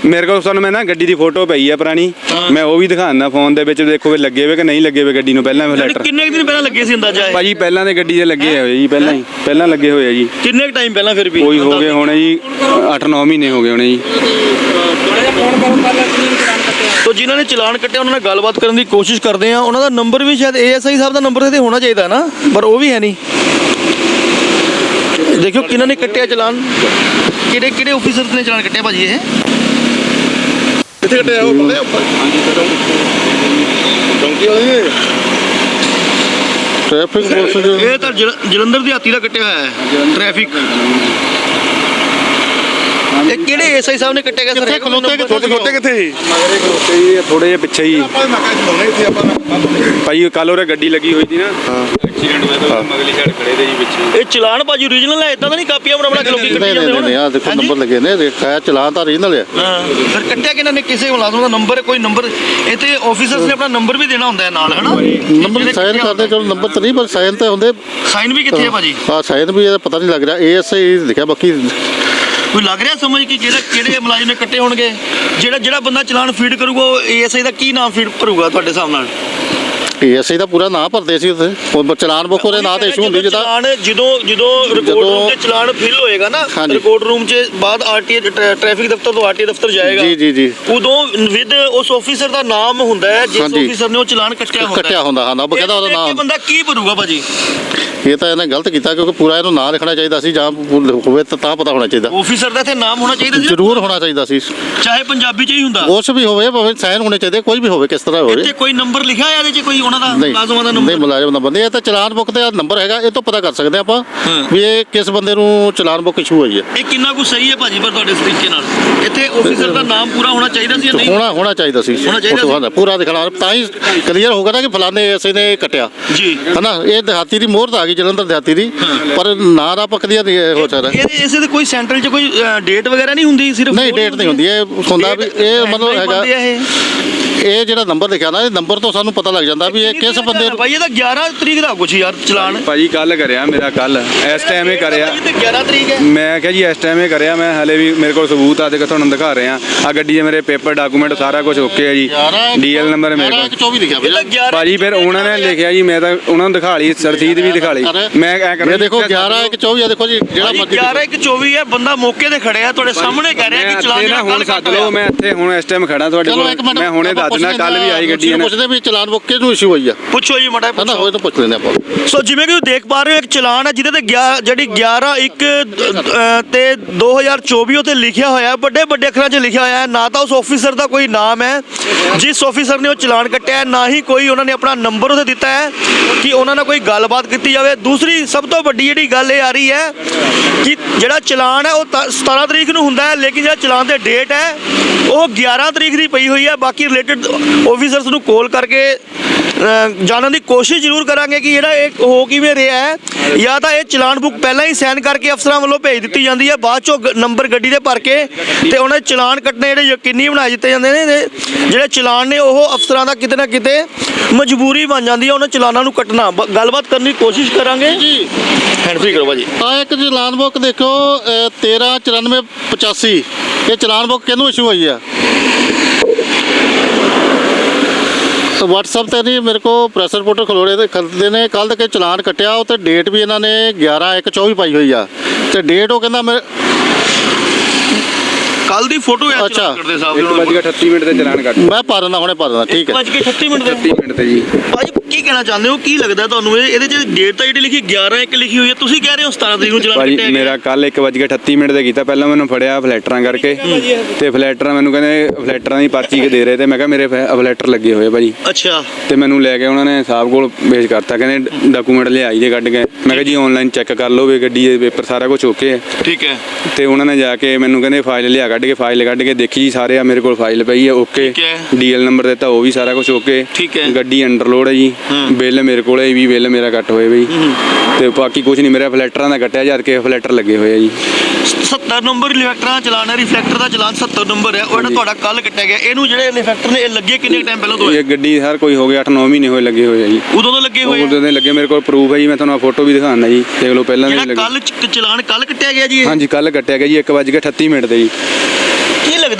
ਮੇਰੇ ਕੋਲ ਤੁਹਾਨੂੰ ਮੈਂ ਨਾ ਗੱਡੀ ਦੀ ਫੋਟੋ ਪਈ ਆ ਪੁਰਾਣੀ। ਮੈਂ ਉਹ ਵੀ ਦਿਖਾਉਂਦਾ ਫੋਨ ਦੇ ਵਿੱਚ ਦੇਖੋ ਵੀ ਲੱਗੇ ਹੋਏ ਕਿ ਨਹੀਂ ਲੱਗੇ ਹੋਏ ਗੱਡੀ ਨੂੰ ਪਹਿਲਾਂ ਫਲੈਟਰ ਕਿੰਨੇ ਕੁ ਦਿਨ ਪਹਿਲਾਂ ਲੱਗੇ ਸੀ ਅੰਦਾਜ਼ਾ ਇਹ? ਭਾਜੀ ਪਹਿਲਾਂ ਦੇ ਗੱਡੀ ਦੇ ਲੱਗੇ ਹੋਏ ਜੀ ਪਹਿਲਾਂ ਹੀ। ਪਹਿਲਾਂ ਲੱਗੇ ਹੋਏ ਆ ਜੀ। ਕਿੰਨੇ ਟਾਈਮ ਪਹਿਲਾਂ ਫਿਰ ਵੀ? ਕੋਈ ਹੋ ਗਏ ਹੋਣੇ ਜੀ 8-9 ਮਹੀਨੇ ਹੋ ਗਏ ਹੋਣੇ ਜੀ। ਤੋ ਜਿਨ੍ਹਾਂ ਨੇ ਚਲਾਨ ਕੱਟਿਆ ਉਹਨਾਂ ਨਾਲ ਗੱਲਬਾਤ ਕਰਨ ਦੀ ਕੋਸ਼ਿਸ਼ ਕਰਦੇ ਆ ਉਹਨਾਂ ਦਾ ਨੰਬਰ ਵੀ ਸ਼ਾਇਦ ਏਐਸਆਈ ਸਾਹਿਬ ਦਾ ਨੰਬਰ ਤੇ ਹੋਣਾ ਚਾਹੀਦਾ ਨਾ ਪਰ ਉਹ ਵੀ ਹੈ ਨਹੀਂ। ਦੇਖਿਓ ਕਿਹਨਾਂ ਨੇ ਕੱਟਿਆ ਚਲਾਨ। ਕਿਹੜੇ ਕਿਹੜੇ ਆਫੀਸਰ ਨੇ ਚਲਾਨ ਕੱਟਿਆ ਭਾਜੀ ਇਹ? ਕਿੱਥੇ ਕੱਟਿਆ ਉਹ ਪੱਲੇ ਉੱਪਰ? ਚੌਂਕੀ ਵਾਲੇ ਨੇ? ਟ੍ਰੈਫਿਕ ਪੁਲਿਸ ਇਹ ਤਾਂ ਜਲ- ਜਲੰਧਰ ਦੀ ਹਾਤੀ ਦਾ ਕੱਟਿਆ ਹੋਇਆ ਹੈ। ਟ੍ਰੈਫਿਕ ਇਹ ਕਿਹੜੇ ਏਐਸਆਈ ਸਾਹਿਬ ਨੇ ਕੱਟਿਆ ਗਿਆ ਸਰ? ਕਿੱਥੇ ਖਲੋਤੇ ਕਿੱਥੇ? ਖੋਤੇ ਖੋਤੇ ਕਿੱਥੇ? ਸੀ ਮਗਰੇ ਖਲੋਤੇ ਜੀ ਥੋੜੇ ਜਿਹਾ ਪਿੱਛੇ ਹੀ। ਆਪਾਂ ਮੈਂ ਕਿਹਾ ਚਲਾਉਣੇ ਇੱਥੇ ਆਪਾਂ ਭਾਈ ਕੱਲ ਉਹਰੇ ਗੱਡੀ ਲੱਗੀ ਹੋਈ ਸੀ ਨਾ। ਐਕਸੀਡੈਂਟ ਹੋਇਆ ਤਾਂ ਮਗਲੀ ਸਾਈਡ ਖੜੇ ਦੇ ਜੀ ਪਿੱਛੇ। ਇਹ ਚਲਾਨ ਭਾਜੀ ਓਰੀਜਨਲ ਹੈ ਇਦਾਂ ਤਾਂ ਨਹੀਂ ਕਾਪੀਆਂ ਬਣਾ ਬਣਾ ਕੇ ਲੋਕੀ ਨਹੀਂ ਕੱਟੀ ਨਹੀਂ ਜਾਂਦੇ ਨਹੀਂ ਨਹੀਂ ਆ ਦੇਖੋ ਹਾਂਜੀ? ਨੰਬਰ ਲੱਗੇ ਨੇ ਦੇਖਿਆ ਚਲਾਨ ਤਾਂ ਰੀਨਲ ਹੈ। ਹਾਂ। ਫਿਰ ਕੱਟਿਆ ਕਿਹਨਾਂ ਨੇ? ਕਿਸੇ ਮੁਲਾਜ਼ਮ ਦਾ ਨੰਬਰ ਕੋਈ ਨੰਬਰ ਇੱਥੇ ਆਫੀਸਰਸ ਨੇ ਆਪਣਾ ਨੰਬਰ ਵੀ ਦੇਣਾ ਹੁੰਦਾ ਹੈ ਨਾਲ ਹਨਾ? ਨੰਬਰ ਸਾਈਨ ਕਰਦੇ ਚਲੋ ਨੰਬਰ ਤਾਂ ਨਹੀਂ ਪਰ ਸਾਈਨ ਤਾਂ ਹੁੰਦੇ। ਸਾਈਨ ਵੀ ਕਿੱਥੇ ਹੈ ਭਾਜੀ? ਆ ਸਾਈਨ ਵੀ ਇਹਦਾ ਪਤਾ ਨਹੀਂ ਲੱਗ ਰਿਹਾ ਏਐਸਆਈ ਲਿਖਿਆ ਬਾਕੀ ਕੋਈ ਲੱਗ ਰਿਹਾ ਸਮਝ ਕਿ ਜਿਹੜਾ ਕਿਹੜੇ ਮੁਲਾਜ਼ਮ ਨੇ ਕੱਟੇ ਹੋਣਗੇ? ਜਿਹੜਾ ਜਿਹੜਾ ਬੰਦਾ ਚਲਾਨ ਫੀਡ ਕਰੂਗਾ, ਉਹ ਏਐਸਆਈ ਦਾ ਕੀ ਨਾਮ ਫੀਡ ਭਰੂਗਾ ਤੁਹਾਡੇ ਹਿਸਾਬ ਨਾਲ? ਏਐਸਆਈ ਦਾ ਪੂਰਾ ਨਾਂ ਭਰਦੇ ਸੀ ਉੱਥੇ। ਉਹ ਚਲਾਨ ਬੁੱਕ ਉਹਦੇ ਨਾਂ ਤੇ ਇਸ਼ੂ ਹੁੰਦੀ ਜਦੋਂ ਜਿੱਦਾਂ ਚਲਾਨ ਜਦੋਂ ਜਦੋਂ ਰਿਕਾਰਡ ਜਦੋਂ- ਰੂਮ ਤੇ ਚਲਾਨ ਫਿਲ ਹੋਏਗਾ ਨਾ ਹਾਂਜੀ। ਰਿਕਾਰਡ ਰੂਮ 'ਚ ਬਾਅਦ ਆਰਟੀਏ ਟ੍ਰੈਫਿਕ ਦਫ਼ਤਰ ਤੋਂ ਆਰਟੀਏ ਦਫ਼ਤਰ ਜਾਏਗਾ। ਜੀ ਜੀ ਜੀ। ਉਦੋਂ ਵਿਦ ਉਸ ਆਫੀਸਰ ਦਾ ਨਾਮ ਹੁੰਦਾ ਹੈ ਜਿਸ ਹਾਂਜੀ। ਆਫੀਸਰ ਨੇ ਉਹ ਚਲਾਨ ਕੱਟਿਆ ਹੁੰਦਾ ਕੱਟਿਆ ਹੁੰਦਾ ਹਾਂ ਨਾ ਬਕਾਇਦਾ ਉਹਦਾ ਇਹ ਦੇਖ ਕੇ ਨਾਮ। ਬੰਦਾ ਕੀ ਭਰੂਗਾ ਭਾਜੀ? ਇਹ ਤਾਂ ਇਹਨੇ ਗਲਤ ਕੀਤਾ ਕਿਉਂਕਿ ਪੂਰਾ ਇਹਨੂੰ ਨਾਂ ਲਿਖਣਾ ਚਾਹੀਦਾ ਸੀ ਜਾਂ ਹੋਵੇ ਤਾਂ ਤਾਂ ਪਤਾ ਹੋਣਾ ਚਾਹੀਦਾ। ਆਫੀਸਰ ਦਾ ਇੱਥੇ ਨਾਮ ਹੋਣਾ ਚਾਹੀਦਾ ਸੀ ਜ਼ਰੂਰ ਹੋਣਾ ਚਾਹੀਦਾ ਸੀ। ਚਾਹੇ ਪੰਜਾਬੀ 'ਚ ਹੀ ਹੁੰਦਾ। ਉਸ ਵੀ ਹੋਵੇ ਭਾਵੇਂ ਸਾਈਨ ਹੋਣੇ ਚਾਹੀਦੇ ਕੋਈ ਵੀ ਹੋਵੇ ਕਿਸ ਤਰ੍ਹਾਂ ਹੋਵੇ। ਇੱਥੇ ਕੋਈ ਨੰਬਰ ਲਿਖਿਆ ਹੋਇਆ ਇਹਦੇ 'ਚ ਕੋਈ ਉਹਨਾਂ ਦਾ ਨਹੀਂ ਮੁਲਾਜ਼ਮਾਂ ਦਾ ਨਹੀਂ ਨੰਬਰ ਮੁਲਾਜ਼ਮ ਦਾ ਬੰਦੇ ਇਹ ਤਾਂ ਚਲਾਨ ਬੁੱਕ ਤੇ ਨੰਬਰ ਹੈਗਾ ਇਹ ਤੋਂ ਪਤਾ ਕਰ ਸਕਦੇ ਆਪਾਂ ਹਾਂ। ਵੀ ਇਹ ਕਿਸ ਬੰਦੇ ਨੂੰ ਚਲਾਨ ਬੁੱਕ ਇਸ਼ੂ ਹੋਈ ਹੈ। ਇਹ ਕਿੰਨਾ ਕੁ ਸਹੀ ਹੈ ਭਾਜੀ ਪਰ ਤੁਹਾਡੇ ਤਰੀਕੇ ਨਾਲ? ਇੱਥੇ ਆਫੀਸਰ ਦਾ ਨਾਮ ਪੂਰਾ ਹੋਣਾ ਚਾਹੀਦਾ ਸੀ ਜਾਂ ਨਹੀਂ? ਹੋਣਾ ਹੋਣਾ ਚਾਹੀਦਾ ਸੀ। ਹੋਣਾ ਚਾਹੀਦਾ ਸੀ। ਹੋਣਾ, ਪੂਰਾ ਦਿਖਾਣਾ ਤਾਂ ਹੀ ਕਲੀਅਰ ਹੋਗਾ ਨਾ ਕਿ ਫਲਾਣੇ ਐਸੇ ਨੇ ਕੱਟਿਆ। ਜੀ। ਹਨਾ ਇਹ ਦਿਹਾਤੀ ਦੀ ਮੋਹਰ ਤਾਂ ਆ ਗਈ ਜਲੰਧਰ ਦਿਹਾਤੀ ਦੀ ਪਰ ਨਾਂ ਦਾ ਕਲੀਅਰ ਨਹੀਂ ਹੋ ਸਕਦਾ। ਇਹਦੇ ਇਸੇ ਦੇ ਕੋਈ ਸੈਂਟਰਲ 'ਚ ਕੋਈ ਡੇਟ ਵਗੈਰਾ ਨਹੀਂ ਹੁੰਦੀ ਸਿਰਫ ਨਹੀਂ ਡੇਟ ਨਹੀਂ ਹੁੰਦੀ ਇਹ ਹੁੰਦਾ ਵੀ ਇਹ ਮਤਲਬ ਹੈਗਾ ਇਹ ਜਿਹੜਾ ਨੰਬਰ ਲਿਖਿਆ ਨਾ ਇਹ ਨੰਬਰ ਤੋਂ ਸਾਨੂੰ ਪਤਾ ਲੱਗ ਜਾਂਦਾ ਵੀ ਇਹ ਕਿਸ ਬੰਦੇ ਨੂੰ ਭਾਈ ਇਹ ਤਾਂ 11 ਤਰੀਕ ਦਾ ਕੁਛ ਯਾਰ ਚਲਾਨ। ਭਾਜੀ ਕੱਲ ਕਰਿਆ ਮੇਰਾ ਕੱਲ ਇਸ ਟਾਈਮ ਇਹ ਕਰਿਆ। ਇਹ ਤੇ 11 ਤਰੀਕ ਹੈ। ਮੈਂ ਕਿਹਾ ਜੀ ਇਸ ਟਾਈਮ ਇਹ ਕਰਿਆ। ਮੈਂ ਹਲੇ ਵੀ ਮੇਰੇ ਕੋਲ ਸਬੂਤ ਆ ਦੇ ਤੁਹਾਨੂੰ ਦਿਖਾ ਰਿਹਾ। ਆ ਗੱਡੀ ਦੇ ਮੇਰੇ ਪੇਪਰ ਡਾਕੂਮੈਂਟ ਸਾਰਾ ਕੁਝ ਓਕੇ ਹੈ ਜੀ। ਡੀਐਲ ਨੰਬਰ ਮੇਰੇ ਕੋਲ। 24 ਲਿਖਿਆ ਤਾਂ 11 ਭਾਜੀ ਫਿਰ ਉਹਨਾਂ ਨੇ ਲਿਖਿਆ ਜੀ ਮੈਂ ਤਾਂ ਉਹਨਾਂ ਨੂੰ ਦਿਖਾ ਲਈ ਸਰਸੀਦ ਵੀ ਦਿਖਾ ਲਈ। ਮੈਂ ਐ ਕਰ ਇਹ ਦੇਖੋ 11 ਇੱਕ 24 ਆ ਦੇਖੋ ਜੀ ਜਿਹੜਾ ਮਰਜ਼ੀ 11 ਇੱਕ 24 ਹੈ ਬੰਦਾ ਮੌਕੇ ਤੇ ਖੜਿਆ ਤੁਹਾਡੇ ਸਾਹਮਣੇ ਕਹਿ ਰਿਹਾ ਕਿ ਚਲਾਨ ਹੁਣ ਸੱਦ ਲਓ ਮੈਂ ਇੱਥੇ ਹੁਣ ਇਸ ਟਾਈਮ ਖੜਾ ਤੁਹਾਡੇ ਕੋਲ। ਮੈਂ ਹੁਣੇ ਦੱਸ ਦਿਨਾ ਪੁੱਛ ਕੱਲ ਵੀ ਆਈ ਗੱਡੀ ਨਾ ਪੁੱਛਦੇ ਵੀ ਚਲਾਨ ਬੁੱਕ ਕਿਹਨੂੰ ਇਸ਼ੂ ਹੋਈ ਆ? ਪੁੱਛੋ ਜੀ ਮੜਾ ਹਨਾ ਹੋਏ ਤਾਂ ਪੁੱਛ ਲੈਂਦੇ ਆਪਾਂ। ਸੋ ਜਿਵੇਂ ਕਿ ਤੁਸੀਂ ਦੇਖ ਪਾ ਰਹੇ ਹੋ ਇੱਕ ਚਲਾਨ ਹੈ ਜਿਹਦੇ ਤੇ ਗਿਆ- ਜਿਹੜੀ 11 1 ਅ, ਤੇ 2024 ਉਤੇ ਲਿਖਿਆ ਹੋਇਆ ਹੈ ਵੱਡੇ ਵੱਡੇ ਅੱਖਰਾਂ 'ਚ ਲਿਖਿਆ ਹੋਇਆ ਹੈ। ਨਾ ਤਾਂ ਉਸ ਆਫੀਸਰ ਦਾ ਕੋਈ ਨਾਮ ਹੈ ਜਿਸ ਆਫੀਸਰ ਨੇ ਉਹ ਚਲਾਨ ਕੱਟਿਆ ਹੈ ਨਾ ਹੀ ਕੋਈ ਉਹਨਾਂ ਨੇ ਆਪਣਾ ਨੰਬਰ ਉਹਦੇ ਦਿੱਤਾ ਹੈ ਕਿ ਉਹਨਾਂ ਨਾਲ ਕੋਈ ਗੱਲਬਾਤ ਕੀਤੀ ਜਾਵੇ। ਦੂਸਰੀ ਸਭ ਤੋਂ ਵੱਡੀ ਜਿਹੜੀ ਗੱਲ ਇਹ ਆ ਰਹੀ ਹੈ ਕਿ ਜਿਹੜਾ ਚਲਾਨ ਹੈ ਉਹ ਤ- 17 ਤਰੀਕ ਨੂੰ ਹੁੰਦਾ ਹੈ ਲੇਕਿਨ ਜਿਹੜਾ ਚਲਾਨ ਦੇ ਡੇਟ ਹੈ ਉਹ 11 ਤਰੀਕ ਦੀ ਪਈ ਹੋਈ ਹੈ। ਬਾਕੀ ਰਿਲੇਟਡ ਆਫੀਸਰਸ ਨੂੰ ਕਾਲ ਕਰਕੇ ਜਾਣਨ ਦੀ ਕੋਸ਼ਿਸ਼ ਜ਼ਰੂਰ ਕਰਾਂਗੇ ਕਿ ਜਿਹੜਾ ਇਹ ਹੋ ਕਿਵੇਂ ਰਿਹਾ ਹੈ। ਜਾਂ ਤਾਂ ਇਹ ਚਲਾਨ ਬੁੱਕ ਪਹਿਲਾਂ ਹੀ ਸਾਈਨ ਕਰਕੇ ਅਫਸਰਾਂ ਵੱਲੋਂ ਭੇਜ ਦਿੱਤੀ ਜਾਂਦੀ ਹੈ। ਬਾਅਦ ਚੋਂ ਨੰਬਰ ਗੱਡੀ ਦੇ ਭਰ ਕੇ ਤੇ ਉਹਨਾਂ ਚਲਾਨ ਕੱਟਣੇ ਜਿਹੜੇ ਯਕੀਨੀ ਬਣਾ ਦਿੱਤੇ ਜਾਂਦੇ ਨੇ ਜਿਹੜੇ ਚਲਾਨ ਨੇ ਉਹ ਅਫਸਰਾਂ ਦਾ ਕਿਤੇ ਨਾ ਕਿਤੇ ਮਜਬੂਰੀ ਬਣ ਜਾਂਦੀ ਹੈ ਉਹਨਾਂ ਚਲਾਨਾਂ ਨੂੰ ਕੱਟਣਾ। ਗੱਲਬਾਤ ਕਰਨ ਦੀ ਕੋਸ਼ਿਸ਼ ਕਰਾਂਗੇ। ਜੀ ਹੈਂਡ ਫ੍ਰੀ ਕਰੋ ਭਾਜੀ। ਆ ਇੱਕ ਚਲਾਨ ਬੁੱਕ ਦੇਖੋ 13 94 85 ਇਹ ਚਲਾਨ ਬੁੱਕ ਕਿਹਨੂੰ ਇਸ਼ੂ ਹੋਈ ਆ? WhatsApp ਤੇ ਨਹੀਂ, ਮੇਰੇ ਕੋ ਪ੍ਰੈਸ਼ਰ ਰਿਪੋਰਟਰ ਖਲੋੜੇ ਦੇ ਖਲਦੇ ਨੇ। ਕੱਲ ਤੱਕ ਇਹ ਚਲਾਨ ਕੱਟਿਆ, ਉਹ ਤੇ ਡੇਟ ਵੀ ਇਹਨਾਂ ਨੇ 11 1 24 ਪਾਈ ਹੋਈ ਆ। ਤੇ ਡੇਟ ਉਹ ਕਹਿੰਦਾ ਮੈਂ ਕੱਲ ਦੀ ਫੋਟੋ ਹੈ ਅੱਛਾ। ਕਰਦੇ ਸਾਹਿਬ 1:38 ਮਿੰਟ ਤੇ ਚਲਾਨ ਕੱਟ। ਮੈਂ ਪਾ ਦਿੰਦਾ ਹੁਣੇ ਪਾ ਦਿੰਦਾ ਠੀਕ ਹੈ। 38 ਮਿੰਟ ਦੇ 38 ਮਿੰਟ ਤੇ ਜੀ। ਭਾਜੀ ਕੀ ਕਹਿਣਾ ਚਾਹੁੰਦੇ ਹੋ? ਕੀ ਲੱਗਦਾ ਤੁਹਾਨੂੰ ਇਹ? ਇਹਦੇ 'ਚ ਡੇਟ ਤਾਂ ਜਿਹੜੀ ਲਿਖੀ 11 ਇੱਕ ਲਿਖੀ ਹੋਈ ਹੈ। ਤੁਸੀਂ ਕਹਿ ਰਹੇ ਹੋ 17 ਤਰੀਕ ਨੂੰ ਚਲਾਨ ਭਾਜੀ ਕੱਟਿਆ ਮੇਰਾ ਕੱਲ 1:38 ਮਿੰਟ ਤੇ ਕੀਤਾ। ਪਹਿਲਾਂ ਮੈਨੂੰ ਫੜਿਆ ਫਲੈਟਰਾਂ ਕਰਕੇ। ਤੇ ਫਲੈਟਰਾਂ ਮੈਨੂੰ ਕਹਿੰਦੇ ਫਲੈਟਰਾਂ ਦੀ ਪਰਚੀ ਦੇ ਰਹੇ ਤੇ ਮੈਂ ਕਿਹਾ ਮੇਰੇ ਫਲੈਟਰ ਲੱਗੇ ਹੋਏ ਭਾਜੀ। ਅੱਛਾ। ਤੇ ਮੈਨੂੰ ਲੈ ਕੇ ਉਹਨਾਂ ਨੇ ਸਾਹਿਬ ਕੋਲ ਪੇਸ਼ ਕਰਤਾ। ਕਹਿੰਦੇ ਡਾਕੂਮੈਂਟ ਲਿਆਈ ਜੇ ਕੱਢ ਕੇ। ਮੈਂ ਕਿਹਾ ਜੀ ਆਨਲਾਈਨ ਚੈੱਕ ਕਰ ਲਓ ਵੀ ਗੱਡੀ ਦੇ ਪੇਪਰ ਸਾਰਾ ਕੁਝ ਓਕੇ ਹੈ। ਠੀਕ ਹੈ। ਤੇ ਉਹਨਾਂ ਨੇ ਜਾ ਕੇ ਮੈਨੂੰ ਕਹਿੰਦੇ ਫਾਈਲ ਲਿਆ ਕੱਢ ਕੇ ਫਾਈਲ ਕੱਢ ਕੇ ਦੇਖੀ ਜੀ ਸਾਰੇ ਆ ਮੇਰੇ ਕੋਲ ਫਾਈਲ ਪਈ ਹੈ ਓਕੇ ਠੀਕ ਹੈ। ਡੀਐਲ ਨੰਬਰ ਦਿੱਤਾ ਉਹ ਵੀ ਸਾਰਾ ਕੁਝ ਓਕੇ ਠੀਕ ਹੈ। ਗੱਡੀ ਅੰਡਰਲੋਡ ਹੈ ਜੀ। ਬਿੱਲ ਮੇਰੇ ਕੋਲ ਹੈ ਵੀ ਬਿੱਲ ਮੇਰਾ ਕੱਟ ਹੋਏ ਬਈ। ਤੇ ਬਾਕੀ ਕੁਝ ਨਹੀਂ ਮੇਰਾ ਫਲੈਟਰਾਂ ਦਾ ਕੱਟਿਆ ਜਦ ਕਿ ਫਲੈਟਰ ਲੱਗੇ ਹੋਏ ਆ ਜੀ। 70 ਨੰਬਰ ਰਿਫਲੈਕਟਰਾਂ ਦਾ ਚਲਾਨ ਹੈ ਰਿਫਲੈਕਟਰ ਦਾ ਚਲਾਨ 70 ਨੰਬਰ ਹੈ। ਉਹ ਜਿਹੜਾ ਤੁਹਾਡਾ ਕੱਲ ਕੱਟਿਆ ਗਿਆ ਇਹਨੂੰ ਜਿਹੜੇ ਰਿਫਲੈਕਟਰ ਨੇ ਇਹ ਲੱਗੇ ਕਿੰਨੇ ਟਾਈਮ ਪਹਿਲਾਂ ਤੋਂ? ਇਹ ਗੱਡੀ ਹਰ ਕੋਈ ਹੋ ਗਿਆ 8-9 ਮਹੀਨੇ ਹੋਏ ਲੱਗੇ ਹੋਏ ਆ ਜੀ। ਉਦੋਂ ਤੋਂ ਲੱਗੇ ਹੋਏ ਆ? ਉਦੋਂ ਦੇ ਲੱਗੇ ਮੇਰੇ ਕੋਲ ਪ੍ਰੂਫ ਹੈ ਜੀ ਮੈਂ ਤੁਹਾਨੂੰ ਫੋਟੋ ਵੀ ਦਿਖਾਉਣਾ ਜੀ। ਦੇਖ ਲਓ ਪਹਿਲਾਂ ਦੇ ਜਿਹੜਾ ਲੱਗੇ। ਕੱਲ ਚਲਾਨ ਕੱਲ ਕੱਟਿਆ ਗਿਆ ਜੀ ਇਹ? ਹਾਂਜੀ ਕੱਲ ਕੱਟਿਆ ਗਿਆ ਜੀ 1:38 ਮਿੰਟ ਦੇ ਜੀ।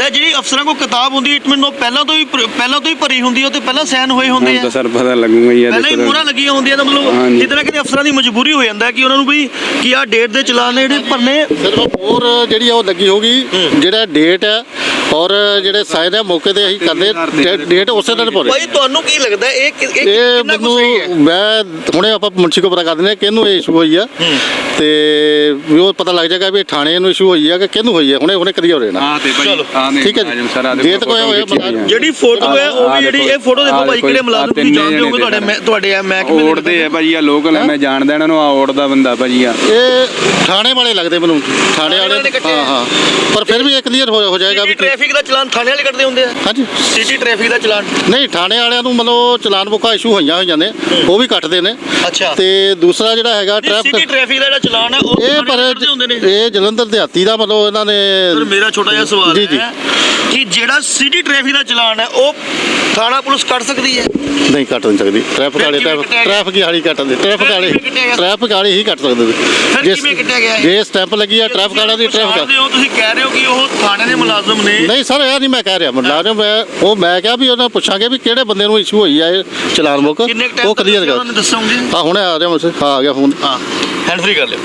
ਕੀ ਲੱਗਦਾ ਹੈ ਜਿਹੜੀ ਅਫਸਰਾਂ ਕੋਲ ਕਿਤਾਬ ਹੁੰਦੀ ਹੈ ਮੈਨੂੰ ਪਹਿਲਾਂ ਤੋਂ ਹੀ ਪਹਿਲਾਂ ਤੋਂ ਹੀ ਭਰੀ ਹੁੰਦੀ ਹੈ ਉਹ ਤੇ ਪਹਿਲਾਂ ਸਾਈਨ ਹੋਏ ਹੁੰਦੇ ਹੁਣ ਆ। ਤਾਂ ਸਰ ਪਤਾ ਲੱਗੂਗਾ ਜੀ ਇਹ ਪਹਿਲਾਂ ਹੀ ਦੇਖੋ ਮੋਹਰਾਂ ਲੱਗੀਆਂ ਹੁੰਦੀਆਂ ਤਾਂ ਮਤਲਬ ਹਾਂਜੀ। ਕਿਤੇ ਨਾ ਕਿਤੇ ਅਫਸਰਾਂ ਦੀ ਮਜਬੂਰੀ ਹੋ ਜਾਂਦਾ ਹੈ ਕਿ ਉਹਨਾਂ ਨੂੰ ਵੀ ਕਿ ਆਹ ਡੇਟ ਦੇ ਚਲਾਨ ਨੇ ਜਿਹੜੇ ਭਰਨੇ। ਸਿਰਫ ਹੋਰ ਜਿਹੜੀ ਆ ਉਹ ਲੱਗੀ ਹੋਗੀ ਜਿਹੜਾ ਡੇਟ ਹੈ ਔਰ ਜਿਹੜੇ ਸਾਈਨ ਹੈ ਮੌਕੇ ਤੇ ਅਸੀਂ ਕਰਦੇ ਡੇਟ ਉਸੇ ਦਿਨ ਪਾਉਣੇ ਭਾਈ ਤੁਹਾਨੂੰ ਕੀ ਲੱਗਦਾ ਇਹ ਇਹ ਇਹ ਕਿੰਨਾ ਕੁ ਸਹੀ ਹੈ? ਮੈਨੂੰ ਮੈਂ ਹੁਣੇ ਆਪਾਂ ਮੁਨਸ਼ੀ ਕੋ ਪਤਾ ਕਰ ਦਿੰਦੇ ਕਿਹਨੂੰ ਇਹ ਇਸ਼ੂ ਹੋਈ ਆ। ਤੇ ਵੀ ਉਹ ਪਤਾ ਲੱਗ ਜਾਏਗਾ ਵੀ ਇਹ ਥਾਣੇ ਨੂੰ ਇਸ਼ੂ ਹੋਈ ਆ ਕਿ ਕਿਹਨੂੰ ਹੋਈ ਆ। ਹੁਣੇ ਹੁਣੇ ਕਲੀਅਰ ਹੋ ਜਾਣਾ। ਹਾਂ ਤੇ ਚਲੋ, ਹਾਂ ਠੀਕ ਹੈ ਜੀ। ਤਾਂ ਕੋਈ ਹੋਇਆ ਜਿਹੜੀ ਫੋਟੋ ਹੈ ਉਹ ਵੀ ਜਿਹੜੀ ਇਹ ਫੋਟੋ ਦੇਖੋ ਭਾਈ ਕਿਹੜੇ ਮੁਲਾਜ਼ਮ ਤੁਸੀਂ ਜਾਣਦੇ ਹੋਗੇ ਤੁਹਾਡੇ ਮੈਂ- ਤੁਹਾਡੇ ਆ ਮਹਿਕਮੇ ਦੇ ਓੜਦੇ ਆ ਭਾਜੀ ਆ ਲੋਕਲ ਹੈ? ਮੈਂ ਜਾਣਦਾ ਇਹਨਾਂ ਨੂੰ ਆ ਓੜਦਾ ਬੰਦਾ ਭਾਜੀ ਆ। ਇਹ ਥਾਣੇ ਵਾਲੇ ਲੱਗਦੇ ਮੈਨੂੰ। ਥਾਣੇ ਵਾਲੇ ਹਾਂ ਹਾਂ। ਪਰ ਫਿਰ ਵੀ ਇਹ ਕਲੀਅਰ ਹੋ ਜਾਏਗਾ ਵੀ ਟ੍ਰੈਫਿਕ ਦਾ ਚਲਾਨ ਥਾਣੇ ਵਾਲੇ ਕੱਟਦੇ ਹੁੰਦੇ ਆ? ਹਾਂਜੀ। ਸਿਟੀ ਟ੍ਰੈਫਿਕ ਦਾ ਚਲਾਨ। ਨਹੀਂ ਥਾਣੇ ਵਾਲਿਆਂ ਨੂੰ ਮਤਲਬ ਚਲਾਨ ਬੁੱਕਾ ਇਸ਼ੂ ਹੋਈਆਂ ਹੋਈਆਂ ਨੇ ਉਹ ਵੀ ਕੱਟਦੇ ਨੇ। ਅੱਛਾ। ਤੇ ਦੂਸਰਾ ਜਿਹੜਾ ਹੈਗਾ ਸਿਟੀ ਟ੍ਰੈਫਿਕ ਟ੍ਰੈਫਿਕ ਦਾ ਜਿਹੜਾ ਚਲਾਨ ਹੈ ਉਹ ਇਹ ਪਰ ਵਾਲੇ ਇਹ ਜਲੰਧਰ ਦਿਹਾਤੀ ਦਾ ਮਤਲਬ ਇਹਨਾਂ ਨੇ ਸਰ ਮੇਰਾ ਛੋਟਾ ਜਿਹਾ ਸਵਾਲ ਜੀ, ਜੀ। ਹੈ ਕਿ ਜਿਹੜਾ ਸਿਟੀ ਟ੍ਰੈਫਿਕ ਦਾ ਚਲਾਨ ਹੈ ਉਹ ਥਾਣਾ ਪੁਲਿਸ ਕੱਟ ਸਕਦੀ ਹੈ? ਨਹੀਂ ਕੱਟ ਨਹੀਂ ਸਕਦੀ। ਟ੍ਰੈਫਿਕ ਵਾਲੇ? ਟ੍ਰੈਫਿਕ ਵਾਲੀ ਕੱਟ ਦੇ ਟ੍ਰੈਫਿਕ ਵਾਲੇ? ਟ੍ਰੈਫਿਕ ਵਾਲੇ ਹੀ ਕੱਟ ਸਕਦੇ ਨੇ। ਕਿਵੇਂ ਕੱਟਿਆ ਗਿਆ? ਜੇ ਸਟੈਂਪ ਲੱਗੀ ਆ ਟ੍ਰੈਫਿਕ ਵਾਲਿਆਂ ਦੀ ਟ੍ਰੈਫਿਕ ਤੁਸੀਂ ਕਹਿ ਰਹੇ ਹੋ ਕਿ ਉਹ ਥਾਣੇ ਦੇ ਮੁਲਾਜ਼ਮ ਨੇ ਨਹੀਂ ਸਰ ਇਹ ਨਹੀਂ ਮੈਂ ਕਹਿ ਰਿਹਾ। ਮੁਲਾਜ਼ਮ ਮੈਂ ਉਹ ਮੈਂ ਕਿਹਾ ਵੀ ਉਹਨਾਂ ਪੁੱਛਾਂਗੇ ਵੀ ਕਿਹੜੇ ਬੰਦੇ ਨੂੰ ਇਸ਼ੂ ਹੋਈ ਆ ਇਹ ਚਲਾਨ ਕਿੰਨੇ ਟਾਈਮ ਉਹ ਕਲੀਅਰ ਕਰ ਉਹਨਾਂ ਨੇ ਦੱਸੋਗੇ? ਆ ਹੁਣੇ ਆ ਰਿਹਾ ਮੈਂ ਹਾਂ ਆ ਗਿਆ ਫੋਨ। ਹਾਂ। ਹੈਂਡ ਫ੍ਰੀ ਕਰ ਲਿਓ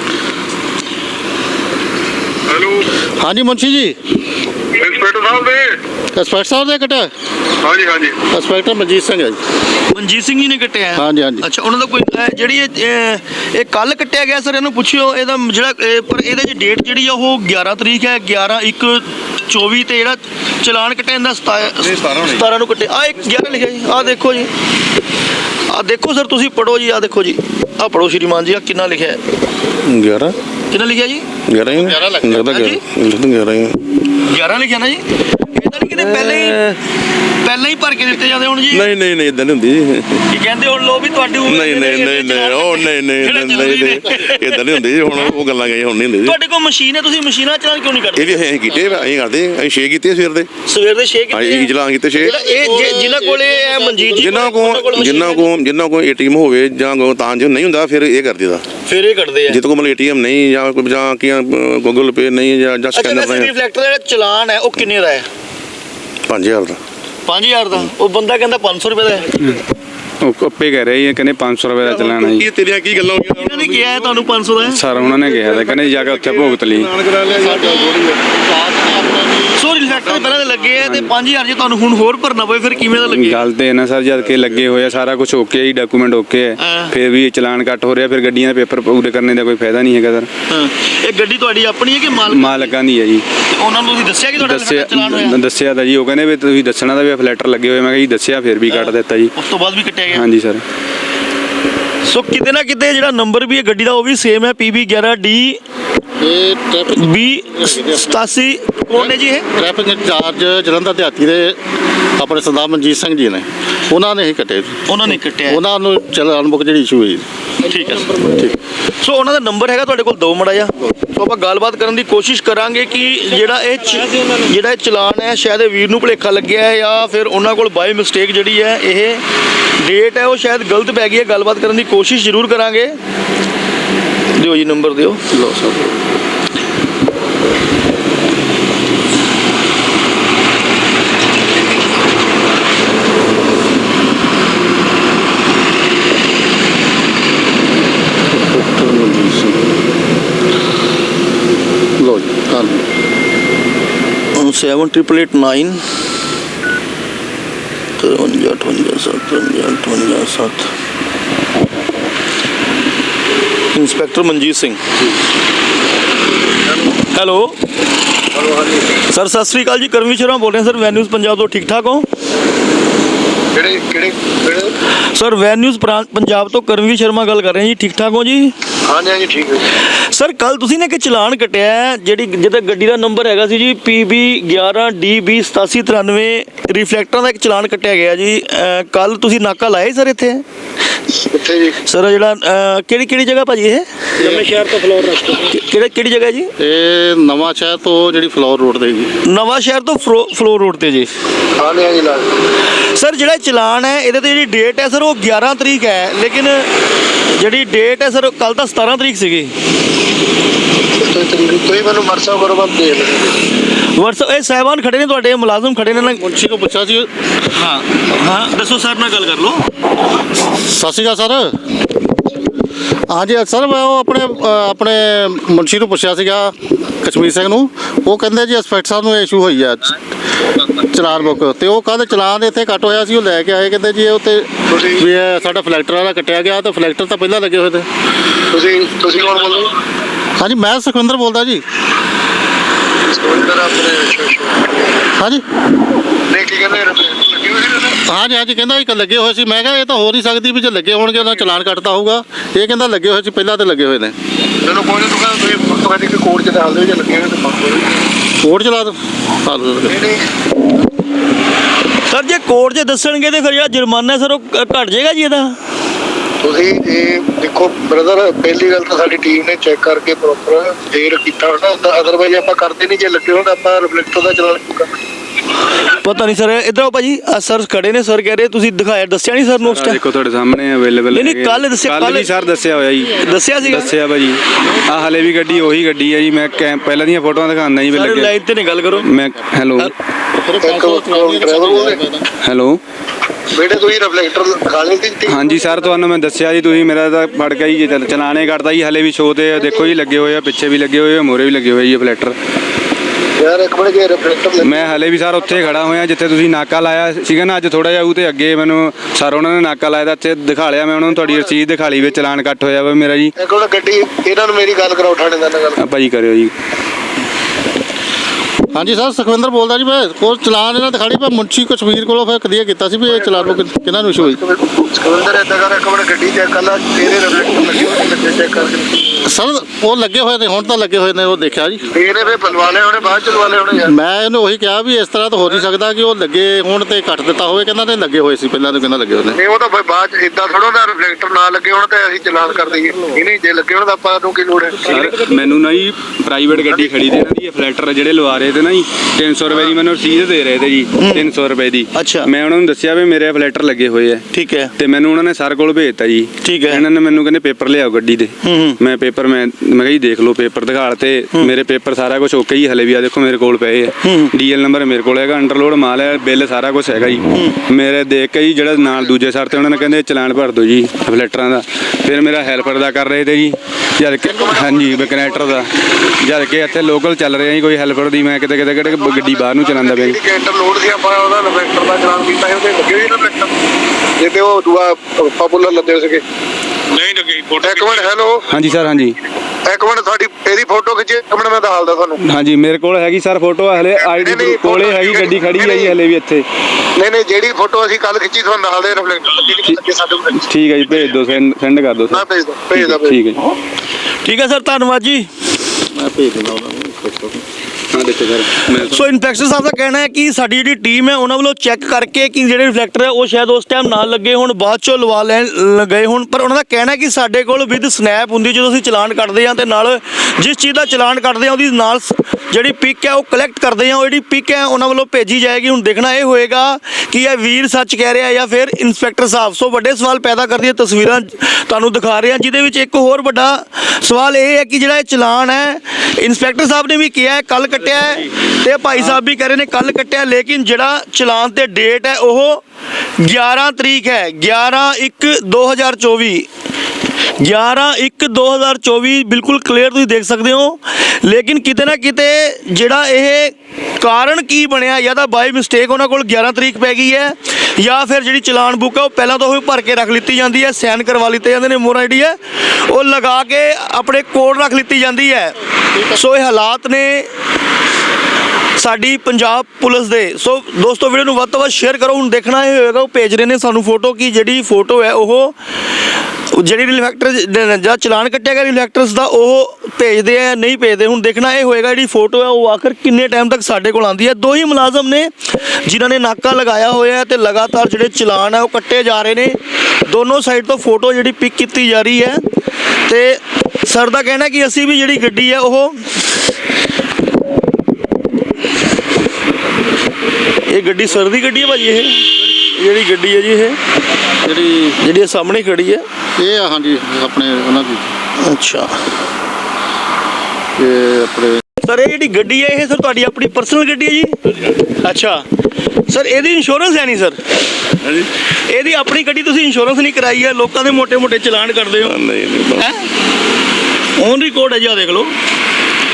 ਹੈਲੋ। ਹਾਂਜੀ ਮੁੰਸ਼ੀ ਜੀ। ਇੰਸਪੈਕਟਰ ਸਾਹਿਬ ਨੇ ਇੰਸਪੈਕਟਰ ਸਾਹਿਬ ਦੇ ਕੱਟਿਆ? ਹਾਂਜੀ ਹਾਂਜੀ। ਇੰਸਪੈਕਟਰ ਮਨਜੀਤ ਸਿੰਘ ਹੈ ਜੀ। ਮਨਜੀਤ ਸਿੰਘ ਜੀ ਨੇ ਕੱਟਿਆ ਹੈ? ਹਾਂਜੀ, ਹਾਂਜੀ। ਅੱਛਾ ਉਹਨਾਂ ਦਾ ਕੋਈ ਅਹ, ਜਿਹੜੀ ਇਹ ਇਹ- ਇਹ ਕੱਲ ਕੱਟਿਆ ਗਿਆ ਸਰ ਇਹਨੂੰ ਪੁੱਛਿਓ ਇਹਦਾ ਜਿਹੜਾ ਇਹ- ਪਰ ਇਹਦੇ ਚ ਡੇਟ ਜਿਹੜੀ ਆ ਉਹ 11 ਤਰੀਕ ਹੈ 11 1 24 ਤੇ ਜਿਹੜਾ ਚਲਾਨ ਕੱਟਿਆ ਇਹਦਾ 17 17 ਨੂੰ ਕੱਟਿਆ। ਆ ਇੱਕ 11 ਲਿਖਿਆ ਜੀ ਆ ਦੇਖੋ ਜੀ। ਆ ਦੇਖੋ ਸਰ ਤੁਸੀਂ ਪੜੋ ਜੀ ਆ ਦੇਖੋ ਜੀ। ਆ ਪੜੋ ਸ਼੍ਰੀਮਾਨ ਜੀ ਆ ਕਿੰਨਾ ਲਿਖਿਆ ਹੈ? 11 ਕਿੰਨਾ ਲਿਖਿਆ ਜੀ? 11 ਹੀ ਲੱਗਦਾ ਹਾਂਜੀ। 11 11 ਹੀ 11 ਲਿਖਿਆ ਨਾ ਜੀ? ਕਿਤੇ ਪਹਿਲਾਂ ਹੀ ਪਹਿਲਾਂ ਹੀ ਭਰ ਕੇ ਦਿੱਤੇ ਜਾਂਦੇ ਹੁਣ ਜੀ? ਨਹੀਂ ਨਹੀਂ ਨਹੀਂ ਇਦਾਂ ਨਹੀਂ ਹੁੰਦੀ ਕੀ ਕਹਿੰਦੇ ਹੁਣ ਲੋ ਵੀ ਤੁਹਾਡੀ ਉਮਰ ਨਹੀਂ ਨਹੀਂ ਨਹੀਂ ਨਹੀਂ ਉਹ ਨਹੀਂ ਨਹੀਂ ਨਹੀਂ। ਨਹੀਂ ਇਦਾਂ ਨਹੀਂ ਹੁੰਦੀ ਹੁਣ ਉਹ ਗੱਲਾਂ ਗਈ ਹੁਣ ਨਹੀਂ ਹੁੰਦੀ ਤੁਹਾਡੇ ਕੋਲ ਮਸ਼ੀਨ ਹੈ ਤੁਸੀਂ ਮਸ਼ੀਨਾਂ ਚਲਾਨ ਕਿਉਂ ਨਹੀਂ ਕਰਦੇ ਇਹ ਵੀ ਅਸੀਂ ਕੀਤੇ ਅਸੀਂ ਕਰਦੇ ਅਸੀਂ ਛੇ ਕੀਤੇ ਸਵੇਰ ਦੇ। ਸਵੇਰ ਦੇ 6 ਹਾਂ ਕਿਤੇ ਇਹ ਚਲਾਨ ਕੀਤੇ ਛੇ। ਜਿਹੜਾ ਇਹ ਜੇ- ਜਿਨ੍ਹਾਂ ਕੋਲੇ ਇਹ ਮਨਜੀਤ ਜੀ ਜਿਨ੍ਹਾਂ ਕੋ ਜਿਨ੍ਹਾਂ ਹੈ, ਕੋ ਜਿਨ੍ਹਾਂ ਕੋ ਏਟੀਐਮ ਹੋਵੇ ਜਾਂ ਕੋ ਤਾਂ ਜੋ ਨਹੀਂ ਹੁੰਦਾ ਫਿਰ ਇਹ ਕਰ ਦਿੱਤਾ ਫਿਰ ਇਹ ਕੱਢਦੇ ਆ। ਜਿੱਤ ਕੋ ਮਤਲਬ ਏਟੀਐਮ ਨਹੀਂ ਜਾਂ ਕੋਈ ਜਾਂ ਕੀ ਗੂਗਲ ਪੇ ਨਹੀਂ ਜਾਂ ਜਾਂ ਸਕੈਨਰ ਨਹੀਂ। ਰਿਫਲੈਕਟਰ ਦਾ ਜਿਹੜਾ ਚਲਾਨ ਹੈ ਉਹ ਕਿੰਨੇ ਦਾ ਹੈ? 5000 ਦਾ। 5000 ਦਾ? ਉਹ ਬੰਦਾ ਕਹਿੰਦਾ 500 ਰੁਪਏ ਦਾ ਹੈ। ਉਹ ਕੱਪੇ ਕਹਿ ਰਹੇ ਜੀ ਕਹਿੰਦੇ 500 ਰੁਪਏ ਦਾ ਚਲਾਣਾ ਜੀ। ਕੀ ਤੇਰੀਆਂ ਕੀ ਗੱਲਾਂ ਹੋ ਇਹਨਾਂ ਨੇ ਕਿਹਾ ਹੈ ਤੁਹਾਨੂੰ 500 ਦਾ? ਸਰ ਉਹਨਾਂ ਨੇ ਕਿਹਾ ਤਾਂ ਕਹਿੰਦੇ ਜਾ ਕੇ ਉੱਥੇ ਭੁਗਤ ਲਈ। ਸੋ ਰਿਫਲੈਕਟਰ ਪਹਿਲਾਂ ਦੇ ਲੱਗੇ ਆ ਤੇ 5000 ਜੇ ਤੁਹਾਨੂੰ ਹੁਣ ਹੋਰ ਭਰਨਾ ਪਵੇ ਫਿਰ ਕਿਵੇਂ ਦਾ ਲੱਗੇ? ਗੱਲ ਤੇ ਨਾ ਸਰ ਜਦ ਕਿ ਲੱਗੇ ਹੋਏ ਆ ਸਾਰਾ ਕੁਝ ਓਕੇ ਹੀ ਡਾਕੂਮੈਂਟ ਓਕੇ ਹੈ। ਫਿਰ ਵੀ ਇਹ ਚਲਾਨ ਕੱਟ ਹੋ ਰਿਹਾ ਫਿਰ ਗੱਡੀਆਂ ਦੇ ਪੇਪਰ ਪੂਰੇ ਕਰਨੇ ਦਾ ਕੋਈ ਫਾਇਦਾ ਨਹੀਂ ਹੈਗਾ ਸਰ। ਹਾਂ। ਇਹ ਗੱਡੀ ਤੁਹਾਡੀ ਆਪਣੀ ਹੈ ਕਿ ਮਾਲਕ ਮਾਲਕਾਂ ਦੀ ਹੈ ਜੀ। ਉਹਨਾਂ ਨੂੰ ਤੁਸੀਂ ਦੱਸਿਆ ਕਿ ਤੁਹਾਡਾ ਚਲਾਨ ਹੋਇਆ? ਦੱਸਿਆ ਤਾਂ ਜੀ ਉਹ ਕਹਿੰਦੇ ਵੀ ਤੁਸੀਂ ਦੱਸਣਾ ਤਾਂ ਵੀ ਫਲੈਟਰ ਲੱਗੇ ਹੋਏ ਮੈਂ ਕਿਹਾ ਜੀ ਦੱਸਿਆ ਫਿਰ ਵੀ ਕੱਟ ਦਿੱਤਾ ਜੀ। ਉਸ ਤੋਂ ਬਾਅਦ ਵੀ ਕੱਟਿਆ ਗਿਆ ਹਾਂਜੀ ਸਰ। ਸੋ ਕਿਤੇ ਨਾ ਕਿਤੇ ਜਿਹੜਾ ਨੰਬਰ ਵੀ ਹੈ ਗੱਡੀ ਦਾ ਉਹ ਵੀ ਸੇਮ ਹੈ PB11D ਇਹ ਟ੍ਰੈਫਿਕ B87 ਕੌਣ ਨੇ ਜੀ ਇਹ? ਟ੍ਰੈਫਿਕ ਇੰਚਾਰਜ ਜਲੰਧਰ ਦਿਹਾਤੀ ਦੇ ਆਪਣੇ ਸਰਦਾਰ ਮਨਜੀਤ ਸਿੰਘ ਜੀ ਨੇ ਉਹਨਾਂ ਨੇ ਹੀ ਕੱਟੇ। ਉਹਨਾਂ ਨੇ ਕੱਟਿਆ ਹੈ। ਉਹਨਾਂ ਨੂੰ ਚਲਾਨ ਬੁੱਕ ਜਿਹੜੀ ਇਸ਼ੂ ਹੋਈ। ਠੀਕ ਹੈ। ਠੀਕ। ਸੋ ਉਹਨਾਂ ਦਾ ਨੰਬਰ ਹੈਗਾ ਤੁਹਾਡੇ ਕੋਲ ਦੋ ਮੜਾ ਜਾ ਸੋ ਆਪਾਂ ਗੱਲਬਾਤ ਕਰਨ ਦੀ ਕੋਸ਼ਿਸ਼ ਕਰਾਂਗੇ ਕਿ ਜਿਹੜਾ ਇਹ ਚ- ਜਿਹੜਾ ਇਹ ਚਲਾਨ ਹੈ ਸ਼ਾਇਦ ਇਹ ਵੀਰ ਨੂੰ ਭੁਲੇਖਾ ਲੱਗਿਆ ਹੈ ਜਾਂ ਫਿਰ ਉਹਨਾਂ ਕੋਲ ਬਾਈ ਮਿਸਟੇਕ ਜਿਹੜੀ ਹੈ ਇਹ ਡੇਟ ਹੈ ਉਹ ਸ਼ਾਇਦ ਗਲਤ ਪੈ ਗਈ ਹੈ। ਗੱਲਬਾਤ ਕਰਨ ਦੀ ਕੋਸ਼ਿਸ਼ ਜ਼ਰੂਰ ਕਰਾਂਗੇ। ਦਿਓ ਜੀ ਨੰਬਰ ਦਿਓ। ਲਓ sir. 7889 53 58 57 inspector Manjeet Singh hello sir ਸਤਿ ਸ੍ਰੀ ਅਕਾਲ ਜੀ ਕਰਮਵੀਰ ਸ਼ਰਮਾ ਬੋਲ ਰਹੇ ਹਾਂ ਸਰ ਵੈਨ ਨਿਊਜ਼ ਪੰਜਾਬ ਤੋਂ ਠੀਕ ਠਾਕ ਹੋ ਕਿਹੜੇ ਕਿਹੜੇ ਕਿਹੜੇ? ਸਰ ਵੈਨ ਨਿਊਜ਼ ਪ੍ਰਾਂ- ਪੰਜਾਬ ਤੋਂ ਕਰਮਵੀਰ ਸ਼ਰਮਾ ਗੱਲ ਕਰ ਰਹੇ ਹਾਂ ਜੀ ਠੀਕ ਠਾਕ ਹੋ ਜੀ? ਹਾਂਜੀ ਹਾਂਜੀ ਠੀਕ ਹੈ ਜੀ। ਸਰ ਕੱਲ ਤੁਸੀਂ ਨੇ ਕਿ ਚਲਾਨ ਕਟਿਆ ਹੈ, ਜਿਹੜੀ ਜਿਹਦਾ ਗੱਡੀ ਦਾ ਨੰਬਰ ਹੈਗਾ ਸੀ ਜੀ PB 11DB 8793 ਰਿਫਲੈਕਟਰਾਂ ਦਾ ਇੱਕ ਚਲਾਨ ਕੱਟਿਆ ਗਿਆ ਜੀ। ਕੱਲ ਤੁਸੀਂ ਨਾਕਾ ਲਾਇਆ ਸੀ ਸਰ ਇੱਥੇ? ਕਿੱਥੇ ਜੀ। ਸਰ ਜਿਹੜਾ ਕਿਹੜੀ ਕਿਹੜੀ ਜਗ੍ਹਾ ਭਾਜੀ ਇਹ? ਨਵੇਂ ਸ਼ਹਿਰ ਤੋਂ ਫਲੋਰ ਰਸਤੇ ਕਿਹੜਾ ਕਿਹੜੀ ਜਗ੍ਹਾ ਜੀ? ਇਹ ਨਵਾਂ ਸ਼ਹਿਰ ਤੋਂ ਜਿਹੜੀ ਫਲੋਰ ਰੋਡ ਤੇ ਜੀ। ਨਵਾਂ ਸ਼ਹਿਰ ਤੋਂ ਫਲੋ- ਫਲੋਰ ਰੋਡ ਤੇ ਜੀ। ਹਾਂਜੀ ਹਾਂਜੀ ਲਾ ਸਰ ਜਿਹੜਾ ਚਲਾਨ ਹੈ ਇਹਦੇ ਤੇ ਜਿਹੜੀ ਡੇਟ ਹੈ ਸਰ ਉਹ 11 ਤਰੀਕ ਹੈ ਲੇਕਿਨ ਜਿਹੜੀ ਡੇਟ ਹੈ ਸਰ ਕੱਲ ਤਾਂ 17 ਤਰੀਕ ਸੀਗੀ। ਤੁਸੀਂ ਤੁਸੀਂ ਮੈਨੂੰ WhatsApp ਕਰੋ ਮੈਂ ਲਵਾਂਗਾ ਵਟਸਐਪ ਇਹ ਸਾਹਿਬਾਨ ਖੜੇ ਨੇ ਤੁਹਾਡੇ ਮੁਲਾਜ਼ਮ ਖੜੇ ਨੇ ਨਾ। ਮੁੰਸ਼ੀ ਨੂੰ ਪੁੱਛਿਆ ਸੀ ਹਾਂ ਹਾਂ ਦੱਸੋ ਸਰ ਨਾਲ ਗੱਲ ਕਰ ਲਓ। ਸਤਿ ਸ਼੍ਰੀ ਅਕਾਲ ਸਰ। ਹਾਂਜੀ ਸਰ ਮੈਂ ਉਹ ਆਪਣੇ ਆਪਣੇ ਮੁਨਸ਼ੀ ਨੂੰ ਪੁੱਛਿਆ ਸੀਗਾ ਕਸ਼ਮੀਰ ਸਿੰਘ ਨੂੰ। ਉਹ ਕਹਿੰਦੇ ਜੀ ਇੰਸਪੈਕਟਰ ਸਾਹਿਬ ਨੂੰ ਇਸ਼ੂ ਹੋਈ ਆ ਚਲਾਨ ਬੁੱਕ ਤੇ ਉਹ ਕਹਿੰਦੇ ਚਲਾਨ ਇੱਥੇ ਕੱਟ ਹੋਇਆ ਸੀ ਉਹ ਲੈ ਕੇ ਆਏ ਕਹਿੰਦੇ ਜੀ ਇਹ ਉੱਤੇ ਵੀ ਇਹ ਸਾਡਾ ਫਲੈਕਟਰ ਵਾਲਾ ਕੱਟਿਆ ਗਿਆ ਤੇ ਫਲੈਕਟਰ ਤਾਂ ਪਹਿਲਾਂ ਲੱਗੇ ਹੋਏ ਤੇ। ਤੁਸੀਂ ਤੁਸੀਂ ਕੌਣ ਬੋਲੋ ਹਾਂਜੀ ਮੈਂ ਸੁਖਵਿੰਦਰ ਬੋਲਦਾ ਜੀ। ਸੋਲਡਰ ਆਪਣੇ ਸ਼ੋਸ਼ੋ ਹਾਂਜੀ? ਨੇ ਕੀ ਕਹਿੰਦੇ ਲੱਗੀ ਹੋਈ ਸੀ ਨਾ? ਹਾਂਜੀ ਹਾਂਜੀ ਕਹਿੰਦਾ ਇੱਕ ਲੱਗੇ ਹੋਏ ਸੀ। ਮੈਂ ਕਿਹਾ ਇਹ ਤਾਂ ਹੋ ਨਹੀਂ ਸਕਦੀ ਵੀ ਜੇ ਲੱਗੇ ਹੋਣਗੇ ਉਹਨਾਂ ਚਲਾਨ ਕੱਟਦਾ ਹੋਊਗਾ। ਇਹ ਕਹਿੰਦਾ ਲੱਗੇ ਹੋਏ ਸੀ ਪਹਿਲਾਂ ਤੇ ਲੱਗੇ ਹੋਏ ਨੇ। ਮੈਨੂੰ ਕੋਈ ਨਹੀਂ ਤੂੰ ਕਹਿੰਦਾ ਤੁਸੀਂ ਫੋਟੋ ਕਹਿੰਦੇ ਕਿ ਕੋਰਟ 'ਚ ਦੱਸ ਦਿਓ ਜੇ ਲੱਗੇ ਹੋਏ ਤਾਂ ਬੰਦ ਕਰੋ ਕੋਰਟ ਚਲਾ ਦੋ ਹਾਲ ਸਰ ਜੇ ਕੋਰਟ 'ਚ ਦੱਸਣਗੇ ਤੇ ਫਿਰ ਜਿਹੜਾ ਜੁਰਮਾਨਾ ਸਰ ਉਹ ਘਟ ਜਾਏਗਾ ਜੀ ਇਹਦਾ? ਤੁਸੀਂ ਇਹ ਦੇਖੋ ਬ੍ਰਦਰ ਪਹਿਲੀ ਗੱਲ ਤਾਂ ਸਾਡੀ ਟੀਮ ਨੇ ਚੈੱਕ ਕਰਕੇ ਪ੍ਰੋਪਰ ਫੇਰ ਕੀਤਾ ਹੁੰਦਾ ਅਦਰਵਾਈਜ਼ ਆਪਾਂ ਕਰਦੇ ਨਹੀਂ ਜੇ ਲੱਗੇ ਤਾਂ ਆਪਾਂ ਰਿਫਲੈਕਟਰ ਦਾ ਕਿਉਂ ਕਰਨਾ ਪਤਾ ਨਹੀਂ ਸਰ ਇਧਰ ਭਾਜੀ ਆ ਸਰ ਖੜੇ ਨੇ ਸਰ ਕਹਿ ਰਹੇ ਤੁਸੀਂ ਦਿਖਾਇਆ ਦੱਸਿਆ ਨਹੀਂ ਸਰ ਨੂੰ ਉਸ ਟਾਈਮ ਦੇਖੋ ਤੁਹਾਡੇ ਸਾਹਮਣੇ ਅਵੇਲੇਬਲ ਨਹੀਂ, ਨਹੀਂ, ਕੱਲ੍ਹ ਦੱਸਿਆ- ਕੱਲ ਵੀ ਸਰ ਦੱਸਿਆ ਹੋਇਆ ਜੀ। ਦੱਸਿਆ ਸੀਗਾ? ਦੱਸਿਆ ਭਾਜੀ। ਆ ਹਲੇ ਵੀ ਗੱਡੀ ਉਹੀ ਗੱਡੀ ਹੈ ਜੀ ਮੈਂ ਕੈਂ- ਪਹਿਲਾਂ ਦੀਆਂ ਫੋਟੋਆਂ ਦਿਖਾਉਂਦਾ ਜੀ ਵੀ ਸਰ ਲੱਗੇ ਲਾਈਨ ਤੇ ਨਹੀਂ ਗੱਲ ਕਰੋ। ਮੈਂ ਹੈਲੋ। ਹੈਲੋ। ਬੇਟੇ ਤੁਸੀਂ ਰਿਫਲੈਕਟਰ ਖਾ ਲਈ ਸੀ ਹਾਂਜੀ ਸਰ ਤੁਹਾਨੂੰ ਮੈਂ ਦੱਸਿਆ ਜੀ ਤੁਸੀਂ ਮੇਰਾ ਤਾਂ ਫੜ ਗਿਆ ਜੀ ਚਲ- ਚਲਾਣੇ ਕੱਟਦਾ ਜੀ ਹਲੇ ਵੀ ਸ਼ੋਅ ਤੇ ਦੇਖੋ ਜੀ ਲੱਗੇ ਹੋਏ ਆ ਪਿੱਛੇ ਵੀ ਲੱਗੇ ਹੋਏ ਆ ਮੋਰੇ ਵੀ ਲੱਗੇ ਹੋਏ ਜੀ ਫਲੈਕਟਰ ਯਾਰ ਇੱਕ ਮਿੰਟ ਜੇ ਰਿਫਲੈਕਟਰ ਮੈਂ ਹਲੇ ਵੀ ਸਰ ਉੱਥੇ ਖੜਾ ਹੋਇਆ ਜਿੱਥੇ ਤੁਸੀਂ ਨਾਕਾ ਲਾਇਆ ਸੀਗਾ ਨਾ ਅੱਜ ਥੋੜਾ ਜਿਹਾ ਉਹ ਤੇ ਅੱਗੇ ਮੈਨੂੰ ਸਰ ਉਹਨਾਂ ਨੇ ਨਾਕਾ ਲਾਇਆ ਤਾਂ ਇੱਥੇ ਦਿਖਾ ਲਿਆ ਮੈਂ ਉਹਨਾਂ ਨੂੰ ਤੁਹਾਡੀ ਰਸੀਦ ਦਿਖਾ ਲਈ ਵੀ ਚਲਾਨ ਕੱਟ ਹੋਇਆ ਵਾ ਮੇਰਾ ਜੀ। ਇੱਕ ਮਿੰਟ ਗੱਡੀ ਇਹਨਾਂ ਨੂੰ ਮੇਰੀ ਗੱਲ ਕਰਾਓ ਥਾਣੇਦਾਰ ਨਾਲ। ਗੱਲ ਆ ਭਾਜੀ ਕਰਿਓ ਜੀ। ਹਾਂਜੀ ਸਰ ਸੁਖਵਿੰਦਰ ਬੋਲਦਾ ਜੀ ਮੈਂ। ਕੋਲ ਚਲਾਨ ਇਹਨਾਂ ਦਿਖਾੜੀ ਪਰ ਮੁੰਸ਼ੀ ਕਸ਼ਮੀਰ ਕੋਲੋਂ ਫਿਰ ਕਲੀਅਰ ਕੀਤਾ ਸੀ ਵੀ ਇਹ ਚਲਾਨ ਨੂੰ ਕਿ- ਕਿਹਨਾਂ ਨੂੰ ਇਸ਼ੂ ਹੋਈ। ਸਕਵਿੰਦਰ ਏਦਾਂ ਕਰ ਇੱਕ ਮਿੰਟ ਗੱਡੀ ਚੈੱਕ ਕਰ ਲੈ ਤੇਰੇ ਰਿਫਲੈਕਟਰ ਲੱਗੇ ਹੋਏ ਨੇ ਚੈੱਕ ਕਰਕੇ ਸਰ ਉਹ ਲੱਗੇ ਹੋਏ ਨੇ ਹੁਣ ਤਾਂ ਲੱਗੇ ਹੋਏ ਨੇ ਉਹ ਦੇਖਿਆ ਜੀ। ਇਹਨੇ ਫੇ ਬਲਵਾ ਲਏ ਹੋਣੇ ਬਾਅਦ ਚ ਲਵਾ ਲਏ ਹੋਣੇ ਯਾਰ। ਮੈਂ ਇਹਨੂੰ ਉਹੀ ਕਿਹਾ ਵੀ ਇਸ ਤਰ੍ਹਾਂ ਤਾਂ ਹੋ ਨਹੀਂ ਸਕਦਾ ਕਿ ਉਹ ਲੱਗੇ ਹੁਣ ਤੇ ਕੱਟ ਦਿੱਤਾ ਹੋਵੇ ਕਹਿੰਦਾ ਤੇ ਲੱਗੇ ਹੋਏ ਸੀ ਪਹਿਲਾਂ ਤੋਂ ਕਹਿੰਦਾ ਲੱਗੇ ਹੋਏ ਨੇ। ਨਹੀਂ ਉਹ ਤਾਂ ਫਿਰ ਬਾਅਦ ਚ ਇਦਾਂ ਥੋੜਾ ਨਾ ਰਿਫਲੈਕਟਰ ਨਾ ਲੱਗੇ ਹੋਣ ਤੇ ਅਸੀਂ ਚਲਾਨ ਕਰ ਦਈਏ। ਇਹ ਨਹੀਂ ਜੇ ਲੱਗੇ ਹੋਣ ਤਾਂ ਆਪਾਂ ਨੂੰ ਕੀ ਲੋੜ ਹੈ? ਸਰ ਮੈਨੂੰ ਨਾ ਜੀ ਪ੍ਰਾਈਵੇਟ ਗੱਡੀ ਖੜੀ ਤੇ ਇਹਨਾਂ ਦੀ ਫਲੈਕਟਰ ਜਿਹੜੇ ਲਵਾ ਰਹੇ ਤੇ ਨਾ ਜੀ 300 ਰੁਪਏ ਦੀ ਮੈਨੂੰ ਰਸੀਦ ਦੇ ਰਹੇ ਤੇ ਜੀ 300 ਰੁਪਏ ਦੀ। ਅੱਛਾ। ਮੈਂ ਉਹਨਾਂ ਨੂੰ ਦੱਸਿਆ ਵੀ ਮੇਰੇ ਫਲੈਕਟਰ ਲੱਗੇ ਹੋਏ ਆ। ਠੀਕ ਹੈ। ਤੇ ਮੈਨੂੰ ਉਹਨਾਂ ਨੇ ਸਰ ਕੋਲ ਭੇਜਤਾ ਜੀ। ਠੀਕ ਹੈ। ਇਹਨਾਂ ਨੇ ਮੈਨੂੰ ਕਹਿੰਦੇ ਪੇਪਰ ਲਿਆਓ ਗੱਡੀ ਦੇ। ਮੈਂ ਪੇਪਰ ਮੈਂ ਮੈਂ ਕਿਹਾ ਦੇਖ ਲਓ ਪੇਪਰ ਦਿਖਾਲ ਤੇ ਮੇਰੇ ਪੇਪਰ ਸਾਰਾ ਕੁਝ ਓਕੇ ਹੀ ਹਲੇ ਵੀ ਆ ਦੇਖੋ ਮੇਰੇ ਕੋਲ ਪਏ ਆ। ਡੀਐਲ ਨੰਬਰ ਮੇਰੇ ਕੋਲ ਹੈਗਾ ਅੰਡਰਲੋਡ ਮਾਲ ਹੈ ਬਿੱਲ ਸਾਰਾ ਕੁਝ ਹੈਗਾ ਜੀ। ਮੇਰੇ ਦੇਖ ਕੇ ਜੀ ਜਿਹੜਾ ਨਾਲ ਦੂਜੇ ਸਰ ਤੇ ਉਹਨਾਂ ਨੇ ਕਹਿੰਦੇ ਚਲਾਨ ਭਰ ਦਿਓ ਜੀ ਫਲੈਟਰਾਂ ਦਾ। ਫਿਰ ਮੇਰਾ ਹੈਲਪਰ ਦਾ ਕਰ ਰਹੇ ਤੇ ਜੀ ਜਦ ਕਿ ਹਾਂਜੀ ਕਨੈਕਟਰ ਦਾ। ਜਦ ਕਿ ਇੱਥੇ ਲੋਕਲ ਚੱਲ ਰਿਹਾ ਜੀ ਕੋਈ ਹੈਲਪਰ ਦੀ ਮੈਂ ਕਿਤੇ ਕਿਤੇ ਕਿਤੇ ਗੱਡੀ ਬਾਹਰ ਨੂੰ ਚਲਾਉਂਦਾ ਪਿਆ ਜੀ। ਜਿਹੜੀ ਕੈਂਟਰ ਲੋਡ ਸੀ ਆਪਾਂ ਉਹਦਾ ਰਿਫਲੈਕਟਰ ਦਾ ਚਲਾਨ ਕੀਤਾ ਸੀ ਉਹਦੇ ਲੱਗੇ ਹੋਏ ਰਿਫਲੈਕਟਰ ਜੇ ਤੇ ਉਹ ਦੂਆ ਪਾਪੂਲਰ ਲੱਦੇ ਸੀਗੇ। ਨਹੀਂ ਲੱਗੇ ਫੋਟੋ ਇੱਕ ਮਿੰਟ ਹੈਲੋ। ਹਾਂਜੀ ਸਰ ਹਾਂਜੀ। ਇੱਕ ਮਿੰਟ ਸਾਡੀ ਇਹਦੀ ਫੋਟੋ ਖਿੱਚੇ ਇੱਕ ਮਿੰਟ ਮੈਂ ਦੱਸਦਾ ਤੁਹਾਨੂੰ। ਹਾਂਜੀ ਮੇਰੇ ਕੋਲ ਹੈਗੀ ਸਰ ਫੋਟੋ ਹਲੇ ਆਈਡੀ ਨਹੀਂ, ਨਹੀਂ, ਕੋਲੇ photo ਹੈਗੀ ਗੱਡੀ ਖੜੀ ਹੈ ਜੀ ਹਲੇ ਵੀ ਇੱਥੇ। ਨਹੀਂ ਨਹੀਂ ਜਿਹੜੀ ਫੋਟੋ ਅਸੀਂ ਕੱਲ ਖਿੱਚੀ ਤੁਹਾਨੂੰ ਦੱਸਦੇ ਰਿਫਲੈਕਟਰ ਲੱਗੇ ਨਹੀਂ ਲੱਗੇ ਸਾਡੇ ਕੋਲ। ਠੀਕ ਹੈ ਜੀ ਭੇਜ ਦਿਓ ਸੈਂਡ ਕਰ ਦਿਓ ਮੈਂ ਸਰ ਭੇਜ ਦੋ ਭੇਜ ਦੋ ਠੀਕ ਹੈ ਜੀ। ਠੀਕ ਹੈ ਸਰ ਧੰਨਵਾਦ ਜੀ। ਮੈਂ ਭੇਜ ਦਿੰਦਾ ਉਹਨਾਂ ਨੂੰ ਹਾਂ ਦੇਖੋ ਸਰ ਮੈਂ ਸੋ ਇਨਸਪੈਕਟਰ ਸਾਹਿਬ ਦਾ ਕਹਿਣਾ ਹੈ ਕਿ ਸਾਡੀ ਜਿਹੜੀ ਟੀਮ ਹੈ, ਉਹਨਾਂ ਵੱਲੋਂ ਚੈੱਕ ਕਰਕੇ ਕਿ ਜਿਹੜੇ ਰਿਫਲੈਕਟਰ ਹੈ, ਉਹ ਸ਼ਾਇਦ ਉਸ ਟਾਈਮ ਨਾਲ ਲੱਗੇ ਹੋਣ, ਬਾਅਦ ਚੋਂ ਲਵਾ ਲੈਣ ਗਏ ਹੋਣ। ਪਰ ਉਹਨਾਂ ਦਾ ਕਹਿਣਾ ਕਿ ਸਾਡੇ ਕੋਲ ਵਿਦ ਸਨੈਪ ਹੁੰਦੀ ਜਦੋਂ ਅਸੀਂ ਚਲਾਨ ਕੱਟਦੇ ਹਾਂ ਤੇ ਨਾਲ ਜਿਸ ਚੀਜ਼ ਦਾ ਚਲਾਨ ਕੱਟਦੇ ਹਾਂ, ਉਹਦੀ ਨਾਲ ਜਿਹੜੀ ਪਿਕ ਹੈ, ਉਹ ਕਲੈਕਟ ਕਰਦੇ ਹਾਂ। ਉਹ ਜਿਹੜੀ ਪਿਕ ਹੈ, ਉਹਨਾਂ ਵੱਲੋਂ ਭੇਜੀ ਜਾਏਗੀ। ਹੁਣ ਦੇਖਣਾ ਇਹ ਹੋਏਗਾ ਕਿ ਇਹ ਵੀਰ ਸੱਚ ਕਹਿ ਰਿਹਾ ਜਾਂ ਫਿਰ ਇਨਸਪੈਕਟਰ ਸਾਹਿਬ। ਸੋ ਵੱਡੇ ਸਵਾਲ ਪੈਦਾ ਕਰਦੀਆਂ ਤਸਵੀਰਾਂ ਤੁਹਾਨੂੰ ਦਿਖਾ ਰਹੇ ਹਾਂ ਜਿਹਦੇ ਵਿੱਚ ਇੱਕ ਹੋਰ ਵੱਡਾ ਸਵਾਲ ਇਹ ਹੈ ਕਿ ਜਿਹੜਾ ਇਹ ਚਲਾਨ ਹੈ ਇਨਸਪੈਕਟਰ ਸਾਹਿਬ ਨੇ ਵੀ ਕਿਹਾ ਹੈ ਕੱਲ ਕੱਟਿਆ ਹੈ ਤੇ ਭਾਈ ਸਾਹਿਬ ਵੀ ਕਹਿ ਰਹੇ ਨੇ ਕੱਲ ਕੱਟਿਆ, ਲੇਕਿਨ ਜਿਹੜਾ ਚਲਾਨ ਤੇ ਡੇਟ ਹੈ ਉਹ 11 ਤਰੀਕ ਹੈ। 11 1 2024 11 1 2024 ਬਿਲਕੁਲ ਕਲੀਅਰ ਤੁਸੀਂ ਦੇਖ ਸਕਦੇ ਹੋ। ਲੇਕਿਨ ਕਿਤੇ ਨਾ ਕਿਤੇ ਜਿਹੜਾ ਇਹ ਕਾਰਨ ਕੀ ਬਣਿਆ, ਜਾਂ ਤਾਂ ਬਾਈ ਮਿਸਟੇਕ ਉਹਨਾਂ ਕੋਲ 11 ਤਰੀਕ ਪੈ ਗਈ ਹੈ, ਜਾਂ ਫਿਰ ਜਿਹੜੀ ਚਲਾਨ ਬੁੱਕ ਹੈ ਉਹ ਪਹਿਲਾਂ ਤੋਂ ਹੀ ਭਰ ਕੇ ਰੱਖ ਲਿੱਤੀ ਜਾਂਦੀ ਹੈ ਸਾਈਨ ਕਰਵਾ ਲਿੱਤੇ ਜਾਂਦੇ ਨੇ ਮੋਹਰ ਆਈਡੀ ਹੈ ਉਹ ਲਗਾ ਕੇ ਆਪਣੇ ਕੋਡ ਰੱਖ ਲਿੱਤੀ ਜਾਂਦੀ ਹੈ। ਸੋ ਇਹ ਹਾਲਾਤ ਨੇ। ਸਾਡੀ ਪੰਜਾਬ ਪੁਲਿਸ ਦੇ। ਸੋ ਦੋਸਤੋ, ਵੀਡੀਓ ਨੂੰ ਵੱਧ ਤੋਂ ਵੱਧ ਸ਼ੇਅਰ ਕਰੋ, ਹੁਣ ਦੇਖਣਾ ਇਹ ਹੋਏਗਾ, ਉਹ ਭੇਜ ਰਹੇ ਨੇ ਸਾਨੂੰ ਫੋਟੋ ਕਿ ਜਿਹੜੀ ਫੋਟੋ ਹੈ, ਉਹ ਜਿਹੜੀ ਰਿਫਲੈਕਟਰ ਜਾਂ ਚਲਾਨ ਕੱਟਿਆ ਗਿਆ ਰਿਫਲੈਕਟਰਸ ਦਾ, ਉਹ ਭੇਜਦੇ ਆ ਨਹੀਂ ਭੇਜਦੇ। ਹੁਣ ਦੇਖਣਾ ਇਹ ਹੋਏਗਾ, ਜਿਹੜੀ ਫੋਟੋ ਹੈ, ਉਹ ਆਖਰ ਕਿੰਨੇ ਟਾਈਮ ਤੱਕ ਸਾਡੇ ਕੋਲ ਆਉਂਦੀ ਹੈ। ਦੋ ਹੀ ਮੁਲਾਜ਼ਮ ਨੇ, ਜਿਨ੍ਹਾਂ ਨੇ ਨਾਕਾ ਲਗਾਇਆ ਹੋਇਆ ਹੈ ਤੇ ਲਗਾਤਾਰ ਜਿਹੜੇ ਚਲਾਨ ਹੈ, ਉਹ ਕੱਟੇ ਜਾ ਰਹੇ ਨੇ। ਦੋਨੋਂ ਸਾਈਡ ਤੋਂ ਫੋਟੋ ਜਿਹੜੀ ਪਿਕ ਕੀਤੀ ਜਾ ਰਹੀ ਹੈ ਤੇ ਸਰ ਦਾ ਕਹਿਣਾ ਕਿ ਅਸੀਂ ਵੀ ਜਿਹੜੀ ਗੱਡੀ ਹੈ, ਉਹ ਇਹ ਗੱਡੀ ਸਰ ਦੀ ਗੱਡੀ ਹੈ ਭਾਜੀ ਇਹ? ਜਿਹੜੀ ਗੱਡੀ ਹੈ ਜੀ ਇਹ? ਜਿਹੜੀ ਜਿਹੜੀ ਸਾਹਮਣੇ ਖੜੀ ਹੈ? ਇਹ ਆ ਹਾਂਜੀ ਆਪਣੇ ਉਹਨਾਂ ਦੀ। ਅੱਛਾ। ਤੇ ਆਪਣੇ ਸਰ ਇਹ ਜਿਹੜੀ ਗੱਡੀ ਹੈ ਇਹ ਸਰ ਤੁਹਾਡੀ ਆਪਣੀ ਪਰਸਨਲ ਗੱਡੀ ਹੈ ਜੀ? ਅੱਛਾ। ਸਰ ਇਹਦੀ ਇੰਸ਼ੋਰੈਂਸ ਹੈ ਨਹੀਂ ਸਰ? ਹਾਂਜੀ। ਇਹਦੀ ਆਪਣੀ ਗੱਡੀ ਤੁਸੀਂ ਇੰਸ਼ੋਰੈਂਸ ਨਹੀਂ ਕਰਾਈ ਹੈ? ਲੋਕਾਂ ਦੇ ਮੋਟੇ ਮੋਟੇ ਚਲਾਨ ਕਰਦੇ ਹੋ? ਨਹੀਂ ਨਹੀਂ ਰਿਕਾਰਡ ਹੈ? ਜੀ ਆ ਦੇਖ ਲਓ।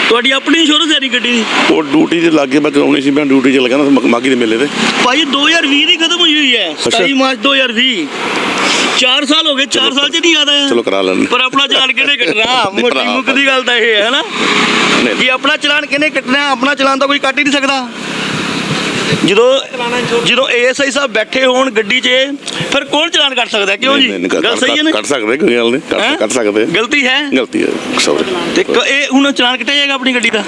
ਤੁਹਾਡੀ ਆਪਣੀ ਇੰਸ਼ੋਰੈਂਸ ਹੈ ਨਹੀਂ ਗੱਡੀ ਦੀ? ਉਹ ਡਿਊਟੀ ਤੇ ਲੱਗੇ ਮੈਂ ਕਰਾਉਣੀ ਸੀ ਮੈਂ ਡਿਊਟੀ 'ਚ ਲੱਗਾ ਨਾ ਮ- ਮਾਗੀ ਦੇ ਮੇਲੇ ਤੇ। ਭਾਜੀ 2020 ਦੀ ਖਤਮ ਹੋਈ ਹੋਈ ਹੈ 27 ਮਾਰਚ 2020 4 ਸਾਲ ਹੋ ਗਏ 4 ਸਾਲ ਚ ਨਹੀਂ ਯਾਦ ਆਇਆ। ਚਲੋ ਕਰਾ ਲੈਣ ਪਰ ਆਪਣਾ ਚਲਾਨ ਕਿਹਨੇ (laughs) ਕੱਟਣਾ? ਨਹੀਂ, ਮੋਟੀ ਭਰਾ। ਮੁੱਕ ਦੀ ਗੱਲ ਤਾਂ ਇਹ ਹੈ ਨਾ। ਨਹੀਂ। ਕਿ ਆਪਣਾ ਚਲਾਨ ਕਿਹਨੇ ਕੱਟਣਾ? ਆਪਣਾ ਚਲਾਨ ਤਾਂ ਕੋਈ ਕੱਟ ਹੀ ਨਹੀਂ ਸਕਦਾ। ਜਦੋਂ ਜਦੋਂ ਏਐਸਆਈ ਸਾਹਿਬ ਬੈਠੇ ਹੋਣ ਗੱਡੀ 'ਚ ਫਿਰ ਕੌਣ ਚਲਾਨ ਕੱਟ ਸਕਦਾ? ਕਿਉਂ ਜੀ? ਗੱਲ ਸਹੀ ਹੈ ਨਾ? ਕੱਟ ਸਕਦੇ ਕੋਈ ਗੱਲ ਨਹੀਂ ਕੱਟ ਸਕਦੇ। ਗਲਤੀ ਹੈ? ਗਲਤੀ ਹੈ ਸੌਰੀ ਤੇ ਇਹ ਹੁਣ ਚਲਾਨ ਕੱਟਿਆ ਜਾਏਗਾ ਆਪਣੀ ਗੱਡੀ ਦਾ?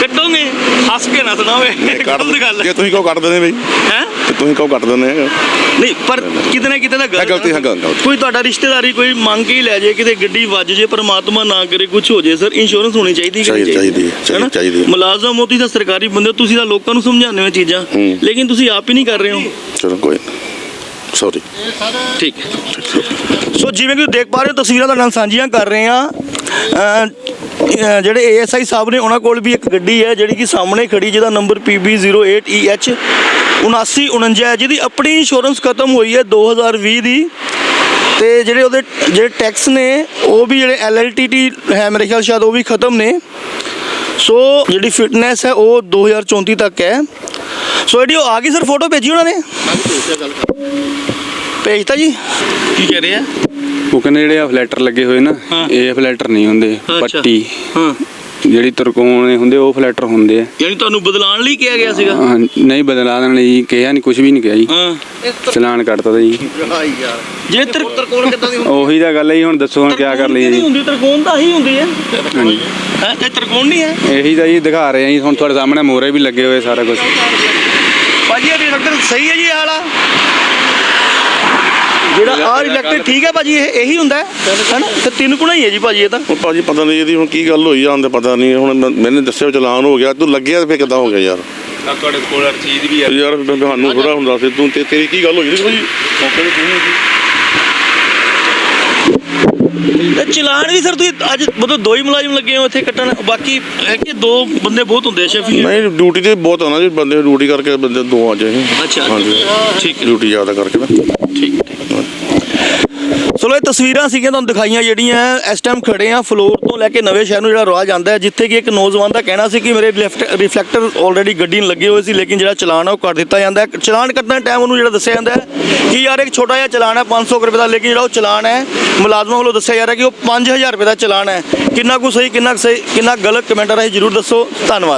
ਕੱਟੋਗੇ ਹੱਸ ਕੇ ਨਾ ਸੁਣਾਵੇ ਗਲਤ ਗੱਲ ਜੇ ਤੁਸੀਂ ਕਹੋ ਕੱਟ ਦਿੰਦੇ ਬਈ। ਹੈ? ਤੇ ਤੁਸੀਂ ਕਹੋ ਕੱਟ ਦਿੰਦੇ ਨਹੀਂ ਪਰ ਕਿਤੇ ਨਾ ਕਿਤੇ ਤਾਂ ਗਲਤੀ ਹੈ, ਗਲਤ-। ਕੋਈ ਤੁਹਾਡਾ ਰਿਸ਼ਤੇਦਾਰੀ ਕੋਈ ਮੰਗ ਕੇ ਹੀ ਲੈ ਜੇ ਕਿਤੇ ਗੱਡੀ ਵੱਜ ਜੇ ਪਰਮਾਤਮਾ ਨਾ ਕਰੇ ਕੁਝ ਹੋ ਜੇ ਸਰ ਇੰਸ਼ੋਰੈਂਸ ਹੋਣੀ ਚਾਹੀਦੀ ਨਹੀਂ ਚਾਹੀਦੀ- ਹੈ, ਚਾਹੀਦੀ- ਹੈ। ਮੁਲਾਜ਼ਮ ਹੋ ਤੁਸੀਂ ਤਾਂ ਸਰਕਾਰੀ ਬੰਦੇ ਹੋ ਤੁਸੀਂ ਤਾਂ ਲੋਕਾਂ ਨੂੰ ਸਮਝਾਉਂਦੇ ਹੋ ਚੀਜ਼ਾਂ। ਹੂੰ। ਲੇਕਿਨ ਤੁਸੀਂ ਆਪ ਹੀ ਨਹੀਂ ਕਰ ਰਹੇ ਹੋ। ਚਲੋ ਕੋਈ ਸੌਰੀ ਠੀਕ ਹੈ। ਸੋ ਜਿਵੇਂ ਕਿ ਤੁਸੀਂ ਦੇਖ ਪਾ ਰਹੇ ਹੋ ਤਸਵੀਰਾਂ ਤੁਹਾਡੇ ਨਾਲ ਸਾਂਝੀਆਂ ਕਰ ਰਹੇ ਆ ਅਹ ਜਿਹੜੇ ਏਐਸਆਈ ਸਾਹਿਬ ਨੇ ਉਹਨਾਂ ਕੋਲ ਵੀ ਇੱਕ ਗੱਡੀ ਹੈ ਜਿਹੜੀ ਕਿ ਸਾਹਮਣੇ ਖੜੀ ਜਿਹਦਾ ਨੰਬਰ PB08EH 7949 ਹੈ ਜਿਹਦੀ ਆਪਣੀ ਇੰਸ਼ੋਰੈਂਸ ਖਤਮ ਹੋਈ ਹੈ 2020 ਦੀ। ਤੇ ਜਿਹੜੇ ਉਹਦੇ ਜਿਹੜੇ ਟੈਕਸ ਨੇ ਉਹ ਵੀ ਜਿਹੜੇ LLTT ਹੈ ਮੇਰੇ ਖਿਆਲ ਸ਼ਾਇਦ ਉਹ ਵੀ ਖਤਮ ਨੇ। ਸੋ ਜਿਹੜੀ ਫਿਟਨੈਸ ਹੈ ਉਹ 2034 ਤੱਕ ਹੈ। ਸੋ ਜਿਹੜੀ ਉਹ ਆ ਗਈ ਸਰ ਫੋਟੋ ਭੇਜੀ ਉਹਨਾਂ ਨੇ? ਭੇਜਤਾ ਜੀ। ਕੀ ਕਹਿ ਰਹੇ ਆ? ਉਹ ਕਹਿੰਦੇ ਜਿਹੜੇ ਆ ਫਲੈਟਰ ਲੱਗੇ ਹੋਏ ਨਾ। ਇਹ ਫਲੈਟਰ ਨਹੀਂ ਹੁੰਦੇ। ਪੱਟੀ। ਹਾਂ। ਜਿਹੜੀ ਤਰਕੋਣ ਹੁੰਦੇ ਉਹ ਫਲੈਟਰ ਹੁੰਦੇ ਆ। ਯਾਨੀ ਤੁਹਾਨੂੰ ਬਦਲਾਉਣ ਲਈ ਕਿਹਾ ਗਿਆ ਸੀਗਾ? ਹਾਂ, ਨਹੀਂ ਬਦਲਾ ਦੇਣ ਲਈ ਕਿਹਾ ਨਹੀਂ ਕੁਝ ਵੀ ਨਹੀਂ ਕਿਹਾ ਜੀ। ਹਾਂ। ਚਲਾਨ ਕੱਟਤਾ ਤਾ ਜੀ। ਜੇ ਤਰਕੋਣ ਕਿੱਦਾਂ ਦੀ ਉਹੀ ਤਾਂ ਗੱਲ ਹੈ ਜੀ ਹੁਣ ਦੱਸੋ ਹੁਣ ਕੀ ਕਰ ਲਈਏ ਜੀ। ਹੁੰਦੀ ਤਰਕੋਣ ਤਾਂ ਹੀ ਹੁੰਦੀ ਹੈ। ਹਾਂਜੀ। ਹੈ ਇਹ ਤਰਕੋਣ ਨਹੀਂ ਹੈ? ਇਹੀ ਤਾਂ ਜੀ ਦਿਖਾ ਰਹੇ ਆ ਜੀ ਹੁਣ ਤੁਹਾਡੇ ਸਾਹਮਣੇ ਮੋਰੇ ਵੀ ਲੱਗੇ ਹੋਏ ਸਾਰਾ ਕੁਝ ਭਾਜੀ ਇਹ ਰਿਲੈਕਟਰ ਸਹੀ ਹੈ ਜੀ ਇਹ ਵਾਲਾ? ਜਿਹੜਾ ਆ ਰਿਲੈਕਟਰ ਠੀਕ ਹੈ ਭਾਜੀ ਇਹ ਇਹੀ ਹੁੰਦਾ ਹੈ? ਹੈਨਾ? ਤੇ ਤਿੰਨ ਗੁਣਾ ਹੀ ਹੈ ਜੀ ਭਾਜੀ ਇਹ ਤਾਂ। ਹੁਣ ਭਾਜੀ ਪਤਾ ਨਹੀਂ ਇਹਦੀ ਹੁਣ ਕੀ ਗੱਲ ਹੋਈ ਆਂਦੇ ਤੇ ਪਤਾ ਨਹੀਂ ਹੁਣ ਮੈਂ- ਮੈਨੇ ਦੱਸਿਆ ਚਲਾਨ ਹੋ ਗਿਆ ਤੂੰ ਲੱਗਿਆ ਤੇ ਫੇਰ ਕਿੱਦਾਂ ਹੋ ਗਿਆ ਯਾਰ? ਤੁਹਾਡੇ ਕੋਲ ਰਸੀਦ ਵੀ ਯਾਰ ਫਿਰ ਤੁਹਾਨੂੰ ਥੋੜਾ ਹੁੰਦਾ ਸੀ ਤੂੰ ਤੇ ਤੇਰੀ ਕੀ ਗੱਲ ਹੋਈ ਸੀ ਭਾਜੀ? ਮੌਕੇ ਤੇ ਚਲਾਨ ਵੀ ਸਰ ਤੁਸੀਂ ਅੱਜ ਮਤਲਬ ਦੋ ਹੀ ਮੁਲਾਜ਼ਮ ਲੱਗੇ ਹੋ ਇੱਥੇ ਕੱਟਣ ਬਾਕੀ ਹੈ ਕਿ ਦੋ ਬੰਦੇ ਬਹੁਤ ਹੁੰਦੇ ਆ ਸ਼ੈਫੀ ਨਹੀਂ ਡਿਊਟੀ ਤੇ ਬਹੁਤ ਆਣਾ ਜੀ ਬੰਦੇ ਡਿਊਟੀ ਕਰਕੇ ਬੰਦੇ ਦੋ ਅੱਜ ਇਹ ਅੱਛਾ। ਠੀਕ ਹੈ। ਡਿਊਟੀ ਜ਼ਿਆਦਾ ਕਰਕੇ ਨਾ। ਠੀਕ। ਸੋ ਇਹ ਤਸਵੀਰਾਂ ਸੀਗੀਆਂ ਤੁਹਾਨੂੰ ਦਿਖਾਈਆਂ ਜਿਹੜੀਆਂ ਇਸ ਟਾਈਮ ਖੜੇ ਆ ਫਲੋਰ ਤੋਂ ਲੈ ਕੇ ਨਵੇਂ ਸ਼ਹਿਰ ਨੂੰ ਜਿਹੜਾ ਰਾਹ ਜਾਂਦਾ ਹੈ, ਜਿੱਥੇ ਕਿ ਇੱਕ ਨੌਜਵਾਨ ਦਾ ਕਹਿਣਾ ਸੀ ਕਿ ਮੇਰੇ ਰਿਫਲੈਕਟਰ ਆਲਰੇਡੀ ਗੱਡੀ ਨੂੰ ਲੱਗੇ ਹੋਏ ਸੀ, ਲੇਕਿਨ ਜਿਹੜਾ ਚਲਾਨ ਹੈ ਉਹ ਕਰ ਦਿੱਤਾ ਜਾਂਦਾ ਹੈ। ਚਲਾਨ ਕੱਟਣ ਟਾਈਮ ਉਹਨੂੰ ਜਿਹੜਾ ਦੱਸਿਆ ਜਾਂਦਾ ਹੈ ਕਿ ਯਾਰ ਇੱਕ ਛੋਟਾ ਜਿਹਾ ਚਲਾਨ ਹੈ 500 ਕੁ ਰੁਪਏ ਦਾ, ਲੇਕਿਨ ਜਿਹੜਾ ਉਹ ਚਲਾਨ ਹੈ, ਮੁਲਾਜ਼ਮਾਂ ਵੱਲੋਂ ਦੱਸਿਆ ਜਾ ਰਿਹਾ ਕਿ ਉਹ 5000 ਰੁਪਏ ਦਾ ਚਲਾਨ ਹੈ। ਕਿੰਨਾ ਕੁ ਸਹੀ, ਕਿੰਨਾ ਕੁ ਸਹੀ, ਕਿੰਨਾ ਗਲਤ ਕਮੈਂਟ ਰਾਹੀਂ ਜਰੂਰ ਦੱਸੋ। ਧੰਨਵਾਦ।